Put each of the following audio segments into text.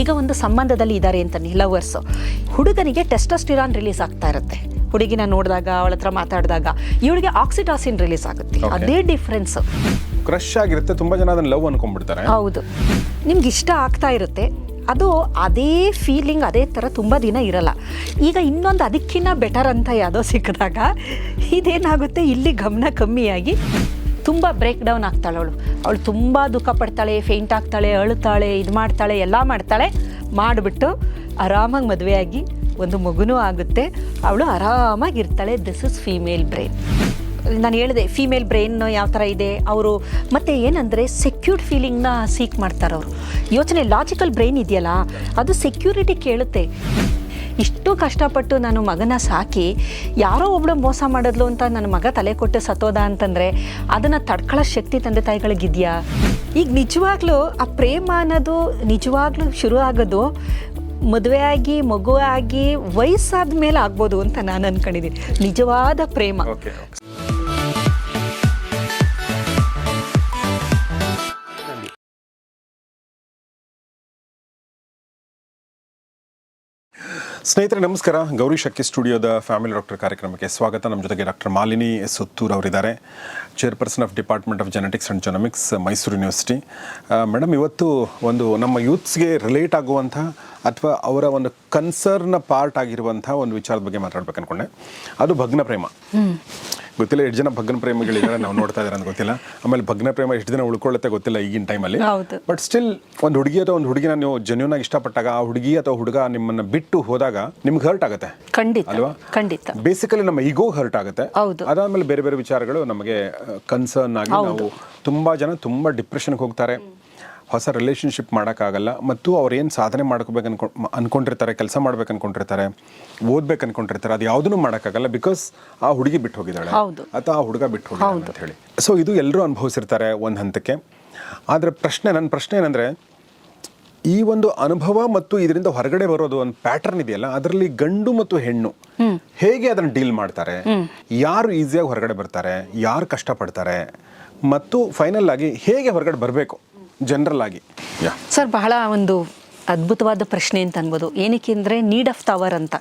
ಈಗ ಒಂದು ಸಂಬಂಧದಲ್ಲಿ ಇದ್ದಾರೆ ಅಂತ ಲವರ್ಸ್ ಹುಡುಗನಿಗೆ ಟೆಸ್ಟೋಸ್ಟಿರಾನ್ ರಿಲೀಸ್ ಆಗ್ತಾ ಇರುತ್ತೆ. ಹುಡುಗಿನ ನೋಡಿದಾಗ ಅವಳ ಹತ್ರ ಮಾತಾಡಿದಾಗ ಇವಳಿಗೆ ಆಕ್ಸಿಟಾಸಿನ್ ರಿಲೀಸ್ ಆಗುತ್ತೆ. ಅದೇ ಡಿಫ್ರೆನ್ಸ್ ಕ್ರಶ್ ಆಗಿರುತ್ತೆ ತುಂಬಾ ಜನ ಅದನ್ನ ಲವ್ ಅನ್ಕೊಂಡ್ಬಿಡ್ತಾರೆ. ಹೌದು. ನಿಮ್ಗೆ ಇಷ್ಟ ಆಗ್ತಾ ಇರುತ್ತೆ. ಅದು ಅದೇ ಫೀಲಿಂಗ್ ಅದೇ ಥರ ತುಂಬ ದಿನ ಇರಲ್ಲ. ಈಗ ಇನ್ನೊಂದು ಅದಕ್ಕಿಂತ ಬೆಟರ್ ಅಂತ ಯಾವುದೋ ಸಿಕ್ಕಿದಾಗ ಇದೇನಾಗುತ್ತೆ? ಇಲ್ಲಿ ಗಮನ ಕಮ್ಮಿಯಾಗಿ ತುಂಬ ಬ್ರೇಕ್ ಡೌನ್ ಆಗ್ತಾಳೆ ಅವಳು. ಅವಳು ತುಂಬ ದುಃಖ ಪಡ್ತಾಳೆ ಫೇಂಟ್ ಆಗ್ತಾಳೆ, ಅಳುತ್ತಾಳೆ, ಇದು ಮಾಡ್ತಾಳೆ, ಎಲ್ಲ ಮಾಡ್ತಾಳೆ. ಮಾಡಿಬಿಟ್ಟು ಆರಾಮಾಗಿ ಮದುವೆಯಾಗಿ ಒಂದು ಮಗುನೂ ಆಗುತ್ತೆ. ಅವಳು ಆರಾಮಾಗಿರ್ತಾಳೆ ದಿಸ್ ಇಸ್ ಫೀಮೇಲ್ ಬ್ರೈನ್ ನಾನು ಹೇಳಿದೆ ಫೀಮೇಲ್ ಬ್ರೈನ್ ಯಾವ ಥರ ಇದೆ? ಅವರು ಮತ್ತು ಏನಂದರೆ ಸೆಕ್ಯೂರ್ಡ್ ಫೀಲಿಂಗ್ನ ಸೀಕ್ ಮಾಡ್ತಾರೆ ಅವರು ಯೋಚನೆ ಲಾಜಿಕಲ್ ಬ್ರೈನ್ ಇದೆಯಲ್ಲ, ಅದು ಸೆಕ್ಯೂರಿಟಿ ಕೇಳುತ್ತೆ. ಇಷ್ಟು ಕಷ್ಟಪಟ್ಟು ನಾನು ಮಗನ ಸಾಕಿ ಯಾರೋ ಒಬ್ಬಳು ಮೋಸ ಮಾಡಿದ್ಲು ಅಂತ ನನ್ನ ಮಗ ತಲೆ ಕೊಟ್ಟು ಸತ್ತೋದ ಅಂತಂದರೆ ಅದನ್ನು ತಡ್ಕೊಳ್ಳೋ ಶಕ್ತಿ ತಂದೆ ತಾಯಿಗಳಿಗಿದೆಯಾ? ಈಗ ನಿಜವಾಗ್ಲೂ ಆ ಪ್ರೇಮ ಅನ್ನೋದು ನಿಜವಾಗ್ಲೂ ಶುರು ಆಗೋದು ಮದುವೆ ಆಗಿ, ಮಗು ಆಗಿ ವಯಸ್ಸಾದ ಮೇಲೆ ಆಗ್ಬೋದು ಅಂತ ನಾನು ಅನ್ಕೊಂಡಿದ್ದೀನಿ. ನಿಜವಾದ ಪ್ರೇಮ. ಸ್ನೇಹಿತರೆ, ನಮಸ್ಕಾರ. ಗೌರಿ ಶಕ್ಕಿ ಸ್ಟುಡಿಯೋದ ಫ್ಯಾಮಿಲಿ ಡಾಕ್ಟರ್ ಕಾರ್ಯಕ್ರಮಕ್ಕೆ ಸ್ವಾಗತ. ನಮ್ಮ ಜೊತೆಗೆ ಡಾಕ್ಟರ್ ಮಾಲಿನಿ ಸುತ್ತೂರ್ ಅವರಿದ್ದಾರೆ. Chairperson of department of genetics and genomics Mysuru university. Madam, ಇವತ್ತು ಒಂದು ನಮ್ಮ ಯೂತ್ಸ್ಗೆ ರಿಲೇಟ್ ಆಗುವಂಥ ಅಥವಾ ಅವರ ಒಂದು ಕನ್ಸರ್ನ ಪಾರ್ಟ್ ಆಗಿರುವಂಥ ಒಂದು ವಿಚಾರದ ಬಗ್ಗೆ ಮಾತಾಡ್ಬೇಕು ಅನ್ಕೊಂಡೆ ಅದು ಭಗ್ನ ಪ್ರೇಮ ಗೊತ್ತಿಲ್ಲ ಎಷ್ಟು ಜನ ಭಗ್ನ ಪ್ರೇಮಿಗಳಿದ್ದಾರೆ ನಾವು ನೋಡ್ತಾ ಇದ್ದಾರೆ ಅಂತ ಗೊತ್ತಿಲ್ಲ. ಆಮೇಲೆ ಭಗ್ನ ಪ್ರೇಮ ಎಷ್ಟು ದಿನ ಉಳ್ಕೊಳ್ಳುತ್ತೆ ಗೊತ್ತಿಲ್ಲ ಈಗಿನ ಟೈಮಲ್ಲಿ. ಬಟ್ ಸ್ಟಿಲ್ ಒಂದು ಹುಡುಗಿ ಅಥವಾ ಒಂದು ಹುಡುಗಿನ ನೀವು ಜೆನ್ಯೂನ್ ಆಗಿ ಇಷ್ಟಪಟ್ಟಾಗ ಆ ಹುಡುಗಿ ಅಥವಾ ಹುಡುಗ ನಿಮ್ಮನ್ನ ಬಿಟ್ಟು ಹೋದಾಗ ನಿಮ್ಗೆ ಹರ್ಟ್ ಆಗುತ್ತೆ. ಖಂಡಿತ ಅಲ್ವಾ? ಖಂಡಿತ. ಬೇಸಿಕಲಿ ನಮ್ಮ ಈಗೋ ಹರ್ಟ್ ಆಗುತ್ತೆ. ಹೌದು. ಅದಾದ್ಮೇಲೆ ಬೇರೆ ಬೇರೆ ವಿಚಾರಗಳು ನಮಗೆ ಕನ್ಸರ್ನ್ ಆಗಿ ನಾವು ತುಂಬಾ ಜನ ತುಂಬಾ ಡಿಪ್ರೆಷನ್ಗೆ ಹೋಗ್ತಾರೆ. ಹೊಸ ರಿಲೇಷನ್ಶಿಪ್ ಮಾಡೋಕ್ಕಾಗಲ್ಲ ಮತ್ತು ಅವ್ರು ಏನು ಸಾಧನೆ ಮಾಡ್ಕೋಬೇಕು ಅನ್ಕೊ ಅನ್ಕೊಂಡಿರ್ತಾರೆ ಕೆಲಸ ಮಾಡ್ಬೇಕು ಅನ್ಕೊಂಡಿರ್ತಾರೆ ಓದ್ಬೇಕು ಅನ್ಕೊಂಡಿರ್ತಾರೆ ಅದು ಯಾವುದನ್ನು ಮಾಡೋಕ್ಕಾಗಲ್ಲ ಬಿಕಾಸ್ ಆ ಹುಡುಗಿ ಬಿಟ್ಟು ಹೋಗಿದ್ದಾಳೆ. ಅಥವಾ ಆ ಹುಡುಗ ಬಿಟ್ಟು ಹೋಗಿದ್ದಾಳೆ ಅಂತ ಹೇಳಿ ಸೊ ಇದು ಎಲ್ಲರೂ ಅನುಭವಿಸಿರ್ತಾರೆ ಒಂದು ಹಂತಕ್ಕೆ. ಆದರೆ ಪ್ರಶ್ನೆ ನನ್ನ ಪ್ರಶ್ನೆ ಏನಂದರೆ ಈ ಒಂದು ಅನುಭವ ಮತ್ತು ಇದರಿಂದ ಹೊರಗಡೆ ಬರೋದು ಒಂದು ಪ್ಯಾಟರ್ನ್ ಇದೆಯಲ್ಲ ಅದರಲ್ಲಿ ಗಂಡು ಮತ್ತು ಹೆಣ್ಣು ಹೇಗೆ ಅದನ್ನು ಡೀಲ್ ಮಾಡ್ತಾರೆ? ಯಾರು ಈಸಿಯಾಗಿ ಹೊರಗಡೆ ಬರ್ತಾರೆ? ಯಾರು ಕಷ್ಟಪಡ್ತಾರೆ? ಮತ್ತು ಫೈನಲ್ ಆಗಿ ಹೇಗೆ ಹೊರಗಡೆ ಬರಬೇಕು? ಜನರಲ್ ಆಗಿ. ಯಾ ಸರ್ ಬಹಳ ಒಂದು ಅದ್ಭುತವಾದ ಪ್ರಶ್ನೆ ಅಂತ ಅನ್ಬೋದು. ಏನಕ್ಕೆ ಅಂದರೆ ನೀಡ್ ಆಫ್ ಟವರ್ ಅಂತ.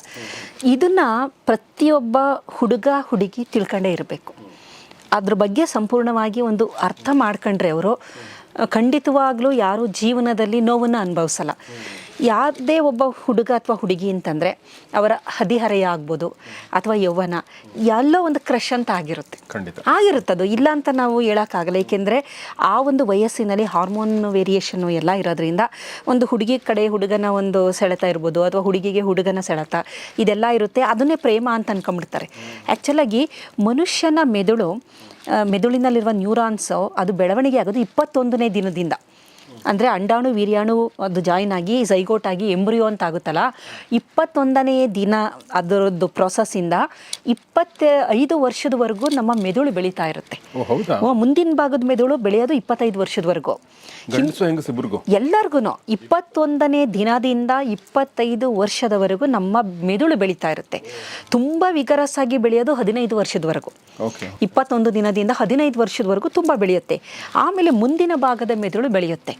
ಇದನ್ನು ಪ್ರತಿಯೊಬ್ಬ ಹುಡುಗ ಹುಡುಗಿ ತಿಳ್ಕೊಂಡೇ ಇರಬೇಕು. ಅದ್ರ ಬಗ್ಗೆ ಸಂಪೂರ್ಣವಾಗಿ ಒಂದು ಅರ್ಥ ಮಾಡ್ಕೊಂಡ್ರೆ ಅವರು ಖಂಡಿತವಾಗ್ಲೂ ಯಾರು ಜೀವನದಲ್ಲಿ ನೋವನ್ನು ಅನುಭವಿಸಲ್ಲ. ಯಾವುದೇ ಒಬ್ಬ ಹುಡುಗ ಅಥವಾ ಹುಡುಗಿ ಅಂತಂದರೆ ಅವರ ಹದಿಹರೆಯ ಆಗ್ಬೋದು ಅಥವಾ ಯೌವನ ಎಲ್ಲೋ ಒಂದು ಕ್ರಶ್ ಅಂತ ಆಗಿರುತ್ತೆ. ಆಗಿರುತ್ತೆ ಅದು ಇಲ್ಲ ಅಂತ ನಾವು ಹೇಳೋಕ್ಕಾಗಲ್ಲ. ಏಕೆಂದರೆ ಆ ಒಂದು ವಯಸ್ಸಿನಲ್ಲಿ ಹಾರ್ಮೋನ್ ವೇರಿಯೇಷನ್ನು ಎಲ್ಲ ಇರೋದ್ರಿಂದ ಒಂದು ಹುಡುಗಿ ಕಡೆ ಹುಡುಗನ ಒಂದು ಸೆಳೆತ ಇರ್ಬೋದು ಅಥವಾ ಹುಡುಗಿಗೆ ಹುಡುಗನ ಸೆಳೆತ ಇದೆಲ್ಲ ಇರುತ್ತೆ. ಅದನ್ನೇ ಪ್ರೇಮ ಅಂತ ಅನ್ಕೊಂಡ್ಬಿಡ್ತಾರೆ. ಆ್ಯಕ್ಚುಲಾಗಿ ಮನುಷ್ಯನ ಮೆದುಳು ಮೆದುಳಿನಲ್ಲಿರುವ ನ್ಯೂರಾನ್ಸು ಅದು ಬೆಳವಣಿಗೆ ಆಗೋದು ಇಪ್ಪತ್ತೊಂದನೇ ದಿನದಿಂದ. ಅಂದರೆ ಅಂಡಾಣು ವೀರ್ಯಾಣು ಅದು ಜಾಯಿನ್ ಆಗಿ ಝೈಗೋಟ್ ಆಗಿ ಎಂಬ್ರಿಯೋ ಅಂತ ಆಗುತ್ತಲ್ಲ? ಇಪ್ಪತ್ತೊಂದನೇ ದಿನ ಅದರದ್ದು ಪ್ರೊಸೆಸ್ಸಿಂದ ಇಪ್ಪತ್ತ ಐದು ವರ್ಷದವರೆಗೂ ನಮ್ಮ ಮೆದುಳು ಬೆಳೀತಾ ಇರುತ್ತೆ. ಮುಂದಿನ ಭಾಗದ ಮೆದುಳು ಬೆಳೆಯೋದು ಇಪ್ಪತ್ತೈದು ವರ್ಷದವರೆಗೂ. ಎಲ್ಲರಿಗೂ ಇಪ್ಪತ್ತೊಂದನೇ ದಿನದಿಂದ ಇಪ್ಪತ್ತೈದು ವರ್ಷದವರೆಗೂ ನಮ್ಮ ಮೆದುಳು ಬೆಳೀತಾ ಇರುತ್ತೆ. ತುಂಬಾ ವಿಗರಸ್ ಆಗಿ ಬೆಳೆಯೋದು ಹದಿನೈದು ವರ್ಷದವರೆಗೂ. ಇಪ್ಪತ್ತೊಂದು ದಿನದಿಂದ ಹದಿನೈದು ವರ್ಷದವರೆಗೂ ತುಂಬಾ ಬೆಳೆಯುತ್ತೆ. ಆಮೇಲೆ ಮುಂದಿನ ಭಾಗದ ಮೆದುಳು ಬೆಳೆಯುತ್ತೆ.